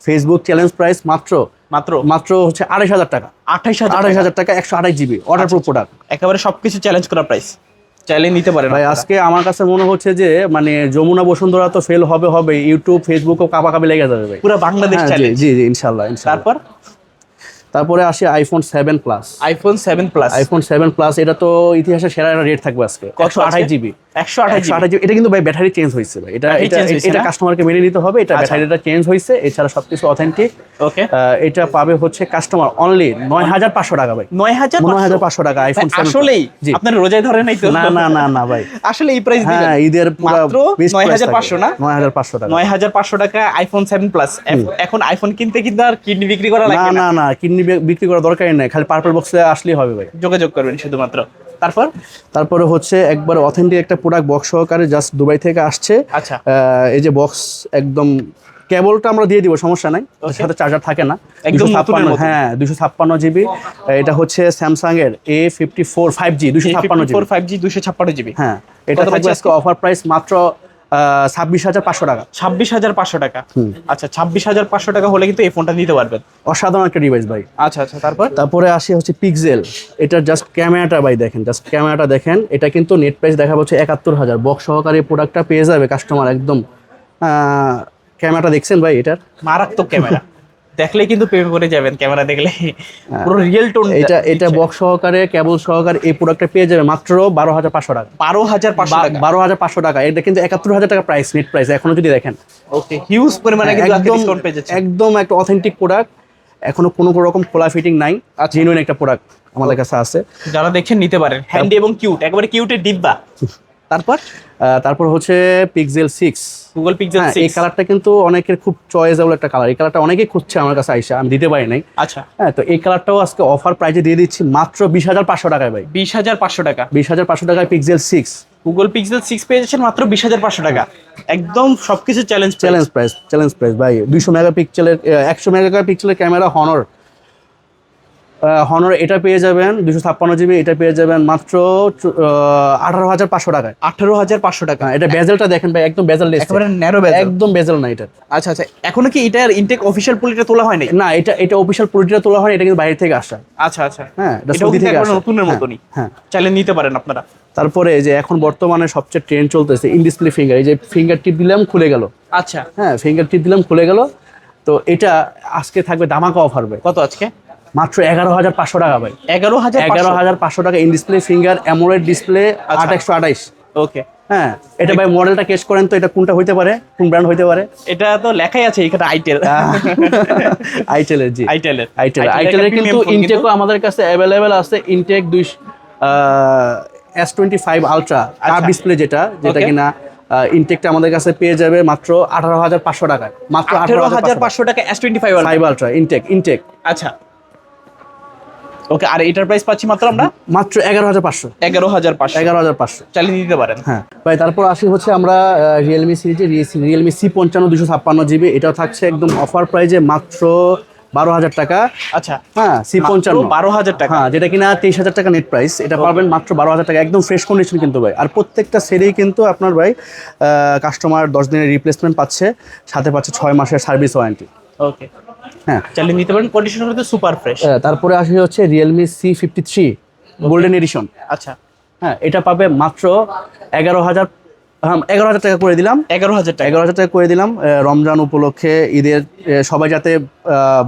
[SPEAKER 1] ফেসবুক চ্যালেঞ্জ প্রাইস মাত্র
[SPEAKER 2] মাত্র।
[SPEAKER 1] মাত্র হচ্ছে আড়াইশ হাজার টাকা।
[SPEAKER 2] আঠাইশ হাজার
[SPEAKER 1] আড়াইশ হাজার টাকা একশো আঠাশ জিবি ওয়াটারপ্রুফ প্রোডাক্ট
[SPEAKER 2] একেবারে সবকিছু চ্যালেঞ্জ করা প্রাইস চাইলে নিতে পারেন
[SPEAKER 1] ভাই আজকে আমার কাছে মনে হচ্ছে যে মানে যমুনা বসুন্ধরা তো ফেল হবে হবে ইউটিউব ফেসবুকও কাপাকাপি লেগে যাবে ভাই।
[SPEAKER 2] পুরো বাংলাদেশ
[SPEAKER 1] জি,
[SPEAKER 2] চ্যালেঞ্জ
[SPEAKER 1] জি জি ইনশাল্লাহ
[SPEAKER 2] তারপর?
[SPEAKER 1] তারপরে আসে iPhone seven plus
[SPEAKER 2] iPhone seven plus
[SPEAKER 1] iPhone seven plus এটা তো ইতিহাসে সেরা রেট থাকবে আজকে একশো আঠাশ জিবি
[SPEAKER 2] একশো আঠাশ
[SPEAKER 1] এটা কিন্তু ভাই ব্যাটারি চেঞ্জ হয়েছে ভাই। এটা এটা? কাস্টমারকে মেনে নিতে হবে। এটা
[SPEAKER 2] আচ্ছা।
[SPEAKER 1] ব্যাটারিটা চেঞ্জ হয়েছে। এছাড়া সবকিছু অথেন্টিক
[SPEAKER 2] ওকে
[SPEAKER 1] এটা পাবে হচ্ছে কাস্টমার অনলি নয় হাজার পাঁচশো টাকা ভাই।
[SPEAKER 2] নয় হাজার
[SPEAKER 1] নয় হাজার পাঁচশো টাকা আইফোন
[SPEAKER 2] আসলেই আপনার রোজায় ধরে নাই তো?
[SPEAKER 1] না না না না ভাই।
[SPEAKER 2] আসলে এই প্রাইস
[SPEAKER 1] হ্যাঁ ঈদের পুরো
[SPEAKER 2] মাত্র নয় হাজার পাঁচশো না?
[SPEAKER 1] নয় হাজার পাঁচশো টাকা।
[SPEAKER 2] নয় হাজার পাঁচশো টাকা আইফোন সেভেন প্লাস এখন আইফোন কিনতে কিন্তু আর কিডনি বিক্রি করা
[SPEAKER 1] না
[SPEAKER 2] না?
[SPEAKER 1] না না কিডনি বিক্রি করার দরকারই নাই। খালি পার্পল বক্সে আসলেই হবে ভাই।
[SPEAKER 2] যোগাযোগ করবেন শুধুমাত্র। তারপর?
[SPEAKER 1] তারপরে হচ্ছে একবার অথেন্টিক একটা প্রোডাক্ট বক্স সহকারে জাস্ট দুবাই থেকে আসছে।
[SPEAKER 2] আচ্ছা।
[SPEAKER 1] এই যে বক্স একদম কেবলটা আমরা দিয়ে দিব সমস্যা নাই। সাথে চার্জার থাকে না।
[SPEAKER 2] একদম
[SPEAKER 1] ছাপ্পান্ন হ্যাঁ দুশো ছাপ্পান্ন জিবি এটা হচ্ছে স্যামসাং এর A fifty four five G দুশো ছাপ্পান্ন
[SPEAKER 2] ফোর
[SPEAKER 1] জিবি
[SPEAKER 2] ফাইভ জি দুশো ছাপ্পান্ন জিবি
[SPEAKER 1] হ্যাঁ এটা থাকবে আজকে অফার প্রাইস মাত্র ছাব্বিশ হাজার পাঁচশো টাকা।
[SPEAKER 2] ছাব্বিশ হাজার পাঁচশো টাকা। আচ্ছা ছাব্বিশ হাজার পাঁচশো টাকা হলে কিন্তু এই ফোনটা নিতে পারবেন।
[SPEAKER 1] অসাধারণ একটা ডিভাইস ভাই।
[SPEAKER 2] আচ্ছা আচ্ছা তারপর?
[SPEAKER 1] তারপরে আসি হচ্ছে পিক্সেল এটার জাস্ট ক্যামেরাটা ভাই দেখেন জাস্ট ক্যামেরাটা দেখেন। এটা কিন্তু নেট প্রাইস দেখা হচ্ছে একাত্তর হাজার। বক্স সহকারে প্রোডাক্টটা পেয়ে যাবে কাস্টমার একদম। ক্যামেরাটা দেখছেন ভাই এটার?
[SPEAKER 2] মারাত্মক ক্যামেরা দেখলে কিন্তু প্রেমে পড়ে যাবেন ক্যামেরা দেখলে পুরো রিয়েল টোন
[SPEAKER 1] এটা এটা বক্স সহকারে কেবল সহকারে এই প্রোডাক্টটা পেয়ে যাবে মাত্র বারো হাজার পাঁচশো টাকা।
[SPEAKER 2] বারো হাজার পাঁচশো টাকা।
[SPEAKER 1] বারো হাজার পাঁচশো টাকা। এটা কিন্তু একাত্তর হাজার টাকা প্রাইস নেট প্রাইস এখনও যদি দেখেন।
[SPEAKER 2] ওকে হিউজ পরিমাণে কিন্তু
[SPEAKER 1] একদম
[SPEAKER 2] ডিসকাউন্ট পেয়ে যাচ্ছে
[SPEAKER 1] একদম একটা অথেন্টিক প্রোডাক্ট এখনও কোনো রকম খোলা ফিটিং নাই। জেনুইন একটা প্রোডাক্ট আমাদের কাছে আছে।
[SPEAKER 2] যারা দেখছেন নিতে পারেন। হ্যান্ডি এবং কিউট একবারে কিউটের ডিব্বা। [LAUGHS] তারপর?
[SPEAKER 1] তারপর হচ্ছে পিক্সেল সিক্স
[SPEAKER 2] গুগল পিক্সেল
[SPEAKER 1] এই কালারটা কিন্তু অনেকের খুব চয়েসেবল একটা কালার এই কালারটা অনেকেই খুঁজছে আমার কাছে আইসা আমি দিতে পারি নাই।
[SPEAKER 2] আচ্ছা।
[SPEAKER 1] হ্যাঁ তো এই কালারটাও আজকে অফার প্রাইজে দিয়ে দিচ্ছি মাত্র বিশ হাজার পাঁচশো টাকায় ভাই।
[SPEAKER 2] বিশ হাজার পাঁচশো টাকা।
[SPEAKER 1] বিশ হাজার পাঁচশো টাকায় Pixel six
[SPEAKER 2] Google Pixel six পেয়ে যাচ্ছেন মাত্র বিশ হাজার পাঁচশো টাকা। একদম সবকিছু challenge
[SPEAKER 1] challenge price challenge price ভাই। দুইশো মেগা পিক্সেলের একশো মেগা পিক্সেলের ক্যামেরা হনর হনর এটা পেয়ে যাবেন দুশো ছাপ্পান্ন জিবি এটা পেয়ে যাবেন মাত্র আঠারো হাজার পাঁচশো টাকায়
[SPEAKER 2] আঠারো হাজার পাঁচশো টাকা।
[SPEAKER 1] এটা বেজেলটা দেখেন ভাই একদম বেজেল
[SPEAKER 2] একেবারে ন্যারো ব্যাগ
[SPEAKER 1] একদম বেজেল না এটা।
[SPEAKER 2] আচ্ছা আচ্ছা এখনও কি এটার ইনটেক অফিসিয়াল পুলিটা তোলা হয় নাই
[SPEAKER 1] না এটা এটা অফিসিয়াল পুরোটা তোলা হয় এটা কিন্তু বাইরে থেকে আসা।
[SPEAKER 2] আচ্ছা আচ্ছা।
[SPEAKER 1] হ্যাঁ এটা সৌদি থেকে আসা।
[SPEAKER 2] নতুনের
[SPEAKER 1] হ্যাঁ,
[SPEAKER 2] মতনই।
[SPEAKER 1] হ্যাঁ।
[SPEAKER 2] চাইলে নিতে পারেন আপনারা।
[SPEAKER 1] তারপরে যে এখন বর্তমানে সবচেয়ে ট্রেন্ড চলতেছে ইন ডিসপ্লে ফিঙ্গার এই যে ফিঙ্গার টিপ দিলাম খুলে গেল।
[SPEAKER 2] আচ্ছা।
[SPEAKER 1] হ্যাঁ ফিঙ্গার টিপ দিলাম খুলে গেল। তো এটা আজকে থাকবে দামাকা অফার
[SPEAKER 2] কত আজকে?
[SPEAKER 1] মাত্র এগারো হাজার পাঁচশো টাকা ভাই।
[SPEAKER 2] এগারো হাজার
[SPEAKER 1] এগারো হাজার পাঁচশো টাকা in display finger AMOLED display
[SPEAKER 2] আচ্ছা।
[SPEAKER 1] আট একশো আঠাইশ।
[SPEAKER 2] ওকে
[SPEAKER 1] হ্যাঁ এটা ভাই মডেলটা কেস করেন তো এটা কোনটা হইতে পারে কোন ব্র্যান্ড হইতে পারে?
[SPEAKER 2] এটা তো লেখাই আছে এখানে আইটেল
[SPEAKER 1] আইটেলের জি।
[SPEAKER 2] আইটেলের
[SPEAKER 1] আইটেল আইটেলের কিন্তু ইনটেকও আমাদের কাছে অ্যাভেলেবেল আছে ইনটেক দুই এস টোয়েন্টি ফাইভ আলট্রা কার
[SPEAKER 2] আচ্ছা।
[SPEAKER 1] ডিসপ্লে যেটা যেটা কিনা ইনটেকটা আমাদের কাছে পেয়ে যাবে মাত্র আঠারো হাজার পাঁচশো টাকায়। মাত্র
[SPEAKER 2] আঠারো
[SPEAKER 1] আঠারো
[SPEAKER 2] হাজার পাঁচশো টাকা S twenty five
[SPEAKER 1] five ultra intact intact
[SPEAKER 2] আচ্ছা। ওকে আর এটার প্রাইস পাচ্ছি মাত্র আমরা?
[SPEAKER 1] মাত্র এগারো হাজার পাঁচশো।
[SPEAKER 2] এগারো হাজার পাঁচশো।
[SPEAKER 1] এগারো হাজার পাঁচশো।
[SPEAKER 2] চালিয়ে নিতে পারেন।
[SPEAKER 1] হ্যাঁ। ভাই তারপর আসি হচ্ছে আমরা রিয়েলমি সিরিজে রিয়েলমি সি পঞ্চান্ন দুশো ছাপ্পান্ন জিবি। এটাও থাকছে একদম অফার প্রাইজে মাত্র বারো হাজার টাকা।
[SPEAKER 2] আচ্ছা।
[SPEAKER 1] হ্যাঁ সি পঞ্চান্ন।
[SPEAKER 2] বারো হাজার টাকা।
[SPEAKER 1] হ্যাঁ যেটা কিনা তেইশ হাজার টাকা নেট প্রাইস এটা পাবেন মাত্র বারো হাজার টাকা। একদম ফ্রেশ কন্ডিশন কিন্তু ভাই। আর প্রত্যেকটা সেরেই কিন্তু আপনার ভাই কাস্টমার দশ দিনের রিপ্লেসমেন্ট পাচ্ছে। সাথে পাচ্ছে ছয় মাসের সার্ভিস ওয়ারেন্টি
[SPEAKER 2] ওকে
[SPEAKER 1] হ্যাঁ।
[SPEAKER 2] চালিয়ে নিতে পারেন। কন্ডিশন কিন্তু সুপার ফ্রেশ
[SPEAKER 1] তারপরে আসি হচ্ছে Realme C fifty three golden edition
[SPEAKER 2] আচ্ছা।
[SPEAKER 1] হ্যাঁ এটা পাবে মাত্র এগারো হাজার হ্যাঁ এগারো হাজার টাকা করে দিলাম।
[SPEAKER 2] এগারো হাজার টাকা।
[SPEAKER 1] এগারো হাজার টাকা করে দিলাম। রমজান উপলক্ষে ঈদের সবাই যাতে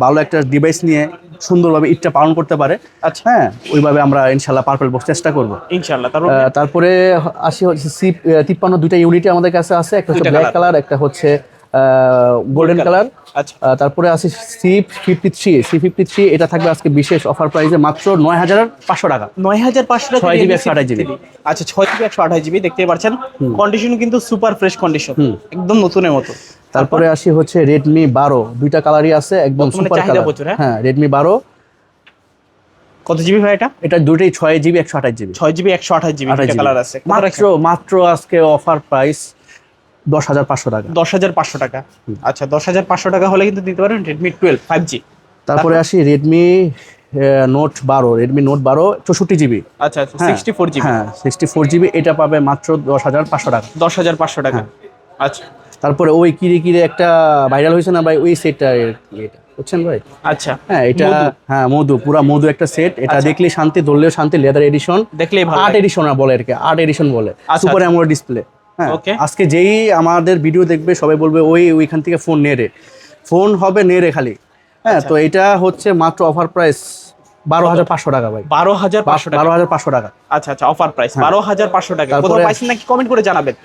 [SPEAKER 1] ভালো একটা ডিভাইস নিয়ে সুন্দরভাবে ঈদটা পালন করতে পারে।
[SPEAKER 2] আচ্ছা।
[SPEAKER 1] হ্যাঁ ওইভাবে আমরা ইনশাল্লাহ পার্পেল বক্স চেষ্টা করব।
[SPEAKER 2] ইনশাল্লাহ। তারপরে
[SPEAKER 1] আসি হচ্ছে সি তিপ্পান্ন দুইটা ইউনিট আমাদের কাছে আছে। একটা হচ্ছে ব্ল্যাক কালার একটা হচ্ছে গোল্ডেন কালার
[SPEAKER 2] আচ্ছা।
[SPEAKER 1] তারপরে আছে C fifty three C fifty three এটা থাকবে আজকে বিশেষ অফার প্রাইসে মাত্র নয় হাজার পাঁচশো টাকা।
[SPEAKER 2] নয় হাজার পাঁচশো টাকা
[SPEAKER 1] 6 GB,
[SPEAKER 2] Realme
[SPEAKER 1] 128 GB
[SPEAKER 2] আচ্ছা ছয় জিবি একশো আঠাশ জিবি দেখতে পাচ্ছেন। কন্ডিশন কিন্তু সুপার ফ্রেশ কন্ডিশন একদম নতুনের মতো।
[SPEAKER 1] তারপরে আসি হচ্ছে রেডমি বারো। দুইটা কালারই আছে একদম সুপার কালার
[SPEAKER 2] হ্যাঁ?
[SPEAKER 1] হ্যাঁ রেডমি বারো।
[SPEAKER 2] কত জিবি ভাই এটা?
[SPEAKER 1] এটা দুটোই ছয় জিবি একশো আঠাশ জিবি
[SPEAKER 2] ছয় জিবি একশো আঠাশ জিবি কালার আছে।
[SPEAKER 1] মাত্র মাত্র আজকে অফার প্রাইস দশ হাজার পাঁচশো টাকা।
[SPEAKER 2] দশ হাজার পাঁচশো টাকা। আচ্ছা দশ হাজার পাঁচশো টাকা হলে কিন্তু দিতে পারেন রেডমি টুয়েলভ ফাইভ জি
[SPEAKER 1] তারপরে আসি রেডমি নোট বারো। রেডমি নোট বারো চৌষট্টি জিবি
[SPEAKER 2] আচ্ছা সিক্সটি ফোর জিবি
[SPEAKER 1] হ্যাঁ সিক্সটি ফোর জিবি এটা পাবে মাত্র দশ হাজার পাঁচশো টাকা।
[SPEAKER 2] দশ হাজার পাঁচশো টাকা।
[SPEAKER 1] হ্যাঁ।
[SPEAKER 2] আচ্ছা।
[SPEAKER 1] তারপরে ওই কিরে কিরে একটা ভাইরাল হয়েছে না ভাই? ওই সেটটা এটা। বুঝছেন ভাই?
[SPEAKER 2] আচ্ছা।
[SPEAKER 1] হ্যাঁ এটা হ্যাঁ মধু পুরা মধু একটা সেট এটা
[SPEAKER 2] আচ্ছা।
[SPEAKER 1] দেখলে শান্তি ধরলেও শান্তি লেদার এডিশন
[SPEAKER 2] দেখলে
[SPEAKER 1] আর্ট। এডিশন বলে আর কি আর্ট এডিশন বলে সুপার অ্যামোলেড ডিসপ্লে. আজকে যেই আমাদের ভিডিও দেখবে সবাই বলবে ওই ওইখান থেকে ফোন নেড়ে ফোন হবে নেড়ে খালি। হ্যাঁ
[SPEAKER 2] আচ্ছা।
[SPEAKER 1] তো এটা হচ্ছে মাত্র অফার প্রাইস বারো হাজার পাঁচশো টাকা ভাই।
[SPEAKER 2] বারো হাজার পাঁচশো টাকা।
[SPEAKER 1] বারো হাজার পাঁচশো টাকা।
[SPEAKER 2] আচ্ছা আচ্ছা অফার প্রাইস
[SPEAKER 1] হ্যাঁ।
[SPEAKER 2] বারো হাজার পাঁচশো টাকা। কোথাও পাইছেন নাকি? কমেন্ট করে জানাবেন।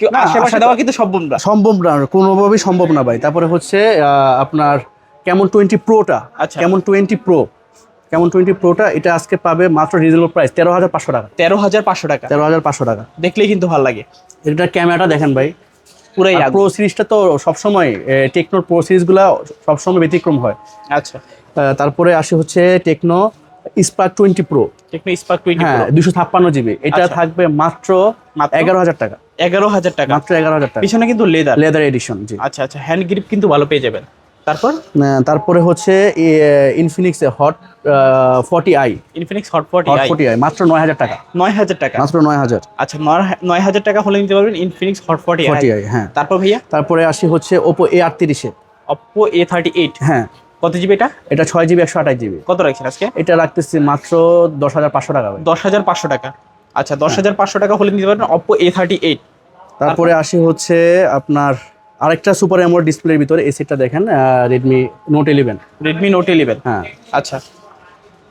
[SPEAKER 2] কেউ আশেপাশে দেওয়া কিন্তু সম্ভব না
[SPEAKER 1] সম্ভব না কোনোভাবেই সম্ভব না ভাই। তারপরে হচ্ছে আপনার কেমন টোয়েন্টি প্রোটা
[SPEAKER 2] আচ্ছা।
[SPEAKER 1] কেমন টোয়েন্টি প্রো কেমন টোয়েন্টি প্রোটা এটা আজকে পাবে মাত্র রিজনেবল প্রাইস তেরো হাজার পাঁচশো টাকা।
[SPEAKER 2] তেরো হাজার পাঁচশো টাকা।
[SPEAKER 1] তেরো হাজার পাঁচশো টাকা।
[SPEAKER 2] দেখলেই কিন্তু ভালো লাগে।
[SPEAKER 1] এটার ক্যামেরাটা দেখেন ভাই।
[SPEAKER 2] পুরাই।
[SPEAKER 1] প্রো সিরিজটা তো সবসময় টেকনোর প্রো সিরিজগুলো সবসময় ব্যতিক্রম হয়।
[SPEAKER 2] আচ্ছা।
[SPEAKER 1] তারপরে আসে হচ্ছে Tecno Spark twenty pro
[SPEAKER 2] Tecno Spark twenty
[SPEAKER 1] হ্যাঁ দুশো ছাপ্পান্ন জিবি। এটা
[SPEAKER 2] আচ্ছা।
[SPEAKER 1] থাকবে মাত্র
[SPEAKER 2] মাত্র?
[SPEAKER 1] এগারো হাজার টাকা।
[SPEAKER 2] এগারো হাজার টাকা।
[SPEAKER 1] মাত্র এগারো হাজার টাকা।
[SPEAKER 2] পিছনে কিন্তু লেদার
[SPEAKER 1] লেদার এডিশন জি।
[SPEAKER 2] আচ্ছা আচ্ছা। হ্যান্ড গ্রিপ কিন্তু ভালো পেয়ে যাবেন। তারপর?
[SPEAKER 1] তারপরে হচ্ছে Infinix hot forty I
[SPEAKER 2] Infinix hot forty
[SPEAKER 1] hot forty I মাত্র নয় হাজার টাকা।
[SPEAKER 2] নয় হাজার টাকা?
[SPEAKER 1] মাত্র নয় হাজার।
[SPEAKER 2] আচ্ছা নয় হাজার টাকা হলে নিতে পারবেন Infinix hot forty
[SPEAKER 1] forty I হ্যাঁ।
[SPEAKER 2] তারপর ভাইয়া?
[SPEAKER 1] তারপরে আসি হচ্ছে ওপো এ আটত্রিশে
[SPEAKER 2] অপ্পো এ থার্টি এইট
[SPEAKER 1] হ্যাঁ।
[SPEAKER 2] কত জিবি এটা?
[SPEAKER 1] এটা ছয় জিবি একশো আঠাশ জিবি
[SPEAKER 2] কত রাখছেন আজকে?
[SPEAKER 1] এটা রাখতেছি মাত্র দশ হাজার পাঁচশো টাকা
[SPEAKER 2] দশ হাজার পাঁচশো টাকা। আচ্ছা দশ হাজার পাঁচশো টাকা হলে নিতে পারবেন অপ্পো এ থার্টি এইট
[SPEAKER 1] তারপরে? আসি হচ্ছে আপনার আরেকটা সুপার অ্যামোলেড ডিসপ্লের ভিতরে এই সেটটা দেখেন Redmi note eleven
[SPEAKER 2] Redmi note eleven
[SPEAKER 1] হ্যাঁ।
[SPEAKER 2] আচ্ছা।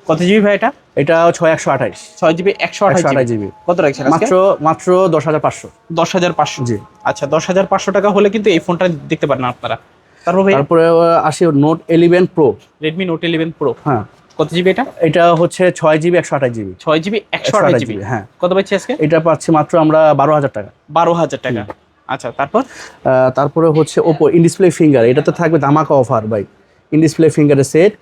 [SPEAKER 2] কত জিবি ভাই এটা?
[SPEAKER 1] এটা ছয় একশো আঠাইশ।
[SPEAKER 2] ছয় জিবি একশো আঠাশ
[SPEAKER 1] আঠাশ
[SPEAKER 2] জিবি কত রাখছেন আজকে?
[SPEAKER 1] মাত্র মাত্র দশ হাজার পাঁচশো।
[SPEAKER 2] দশ হাজার পাঁচশো।
[SPEAKER 1] জি।
[SPEAKER 2] আচ্ছা দশ হাজার পাঁচশো টাকা হলে কিন্তু এই ফোনটা দেখতে পারেন আপনারা। তারপর ভাই?
[SPEAKER 1] তারপরে আসি note eleven pro
[SPEAKER 2] Redmi note eleven pro
[SPEAKER 1] হ্যাঁ।
[SPEAKER 2] কত জিবি এটা?
[SPEAKER 1] এটা হচ্ছে ছয় জিবি একশো আঠাশ জিবি
[SPEAKER 2] ছয় জিবি একশো
[SPEAKER 1] 128
[SPEAKER 2] আঠাশ জিবি
[SPEAKER 1] হ্যাঁ।
[SPEAKER 2] কত পাচ্ছি আজকে?
[SPEAKER 1] এটা পাচ্ছি মাত্র আমরা বারো হাজার টাকা।
[SPEAKER 2] বারো হাজার টাকা। আচ্ছা তারপর?
[SPEAKER 1] তারপরে হচ্ছে ওপো ইনডিসপ্লে ফিঙ্গার এটা তো থাকবে দামাকা অফার ভাই। ইনডিসপ্লে ফিঙ্গারের সেট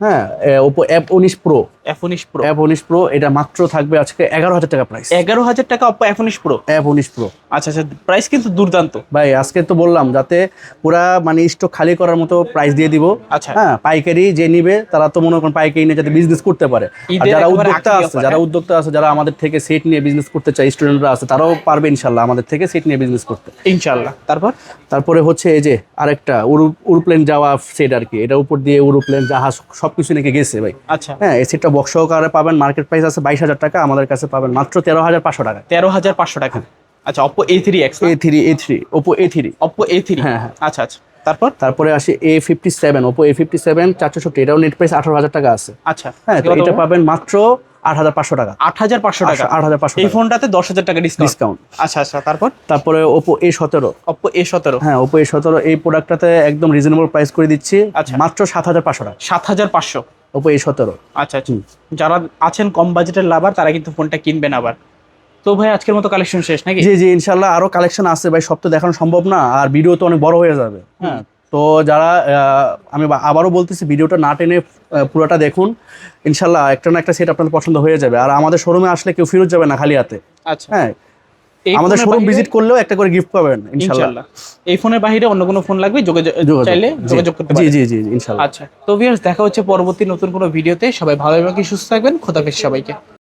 [SPEAKER 1] হ্যাঁ ওপো অ্যাপ উনিশ pro
[SPEAKER 2] F pro
[SPEAKER 1] F pro এটা মাত্র থাকবে আজকে এগারো হাজার টাকা প্রাইস
[SPEAKER 2] এগারো হাজার টাকা Oppo F pro
[SPEAKER 1] F pro
[SPEAKER 2] আচ্ছা আচ্ছা প্রাইস কিন্তু দুর্দান্ত।
[SPEAKER 1] ভাই আজকে তো বললাম যাতে পুরা মানে স্টক খালি করার মতো প্রাইস দিয়ে দিব।
[SPEAKER 2] আচ্ছা।
[SPEAKER 1] হ্যাঁ পাইকারি যে নিবে তারা তো মনে করেন পাইকারি নিয়ে যাতে বিজনেস করতে পারে। আর যারা উদ্যোক্তা আছে যারা
[SPEAKER 2] হ্যাঁ?
[SPEAKER 1] উদ্যোক্তা আছে যারা আমাদের থেকে সেট নিয়ে বিজনেস করতে চায় স্টুডেন্টরা আছে তারাও পারবে ইনশাল্লাহ আমাদের থেকে সেট নিয়ে বিজনেস করতে।
[SPEAKER 2] ইনশাল্লাহ তারপর?
[SPEAKER 1] তারপরে হচ্ছে এই যে আরেকটা উরু উরুপ্লেন যাওয়া সেট আর কি। এটা উপর দিয়ে উরুপ্লেন জাহাজ সবকিছু নাকি গেছে ভাই।
[SPEAKER 2] আচ্ছা।
[SPEAKER 1] হ্যাঁ এই সেটটা বক্স সহকারে পাবেন মার্কেট প্রাইস আছে বাইশ হাজার টাকা আমাদের কাছে পাবেন মাত্র তেরো হাজার পাঁচশো টাকা।
[SPEAKER 2] তেরো হাজার পাঁচশো টাকা। আচ্ছা Oppo A three X
[SPEAKER 1] A three A three Oppo A three
[SPEAKER 2] Oppo A three
[SPEAKER 1] হ্যাঁ, হ্যাঁ।
[SPEAKER 2] আচ্ছা আচ্ছা। তারপর?
[SPEAKER 1] তারপরে আসে A fifty seven Oppo A fifty seven চারশোষট্টি এটাও নেট প্রাইস আঠারো হাজার টাকা আছে।
[SPEAKER 2] আচ্ছা
[SPEAKER 1] হ্যাঁ তো এটা পাবেন মাত্র আট হাজার পাঁচশো টাকা।
[SPEAKER 2] আট হাজার পাঁচশো টাকা?
[SPEAKER 1] আট হাজার পাঁচশো
[SPEAKER 2] এই ফোনটাতে দশ হাজার টাকা ডিসকাউন্ট আচ্ছা আচ্ছা। তারপর?
[SPEAKER 1] তারপরে ওপো এ সতেরো।
[SPEAKER 2] অপ্পো এ সতেরো।
[SPEAKER 1] হ্যাঁ ওপো এ সতেরো এই প্রোডাক্টটাতে একদম রিজনেবল প্রাইস করে দিচ্ছি
[SPEAKER 2] আচ্ছা।
[SPEAKER 1] মাত্র সাত হাজার পাঁচশো টাকা।
[SPEAKER 2] সাত হাজার পাঁচশো।
[SPEAKER 1] ওপো এ সতেরো।
[SPEAKER 2] আচ্ছা আচ্ছা। যারা আছেন কম বাজেটের লাভার তারা কিন্তু ফোনটা কিনবেন আবার। তো ভাই আজকের মতো কালেকশন শেষ নাকি?
[SPEAKER 1] জি জি ইনশাল্লাহ আরও কালেকশন আছে ভাই সব তো দেখানো সম্ভব না আর ভিডিও তো অনেক বড় হয়ে যাবে। হ্যাঁ তো যারা আমি আবারও বলতেছি ভিডিওটা না টেনে পুরোটা দেখুন। ইনশাল্লাহ একটা না একটা সেট আপনাদের পছন্দ হয়ে যাবে। আর আমাদের শোরুমে আসলে কেউ ফেরত যাবে না খালি হাতে।
[SPEAKER 2] আচ্ছা।
[SPEAKER 1] হ্যাঁ আমাদের শোরুম ভিজিট করলেও একটা করে গিফট পাবেন
[SPEAKER 2] ইনশাআল্লাহ এই ফোনের বাইরে অন্য কোনো ফোন লাগবে? যোগাযোগ। চাইলে যোগাযোগ করতে পারেন।
[SPEAKER 1] জি জি জি ইনশাআল্লাহ
[SPEAKER 2] আচ্ছা তো ভিউয়ার্স দেখা হচ্ছে পরবর্তী নতুন কোনো ভিডিওতে সবাই ভালো এবং সুস্থ থাকবেন। খোদাফেজ সবাইকে।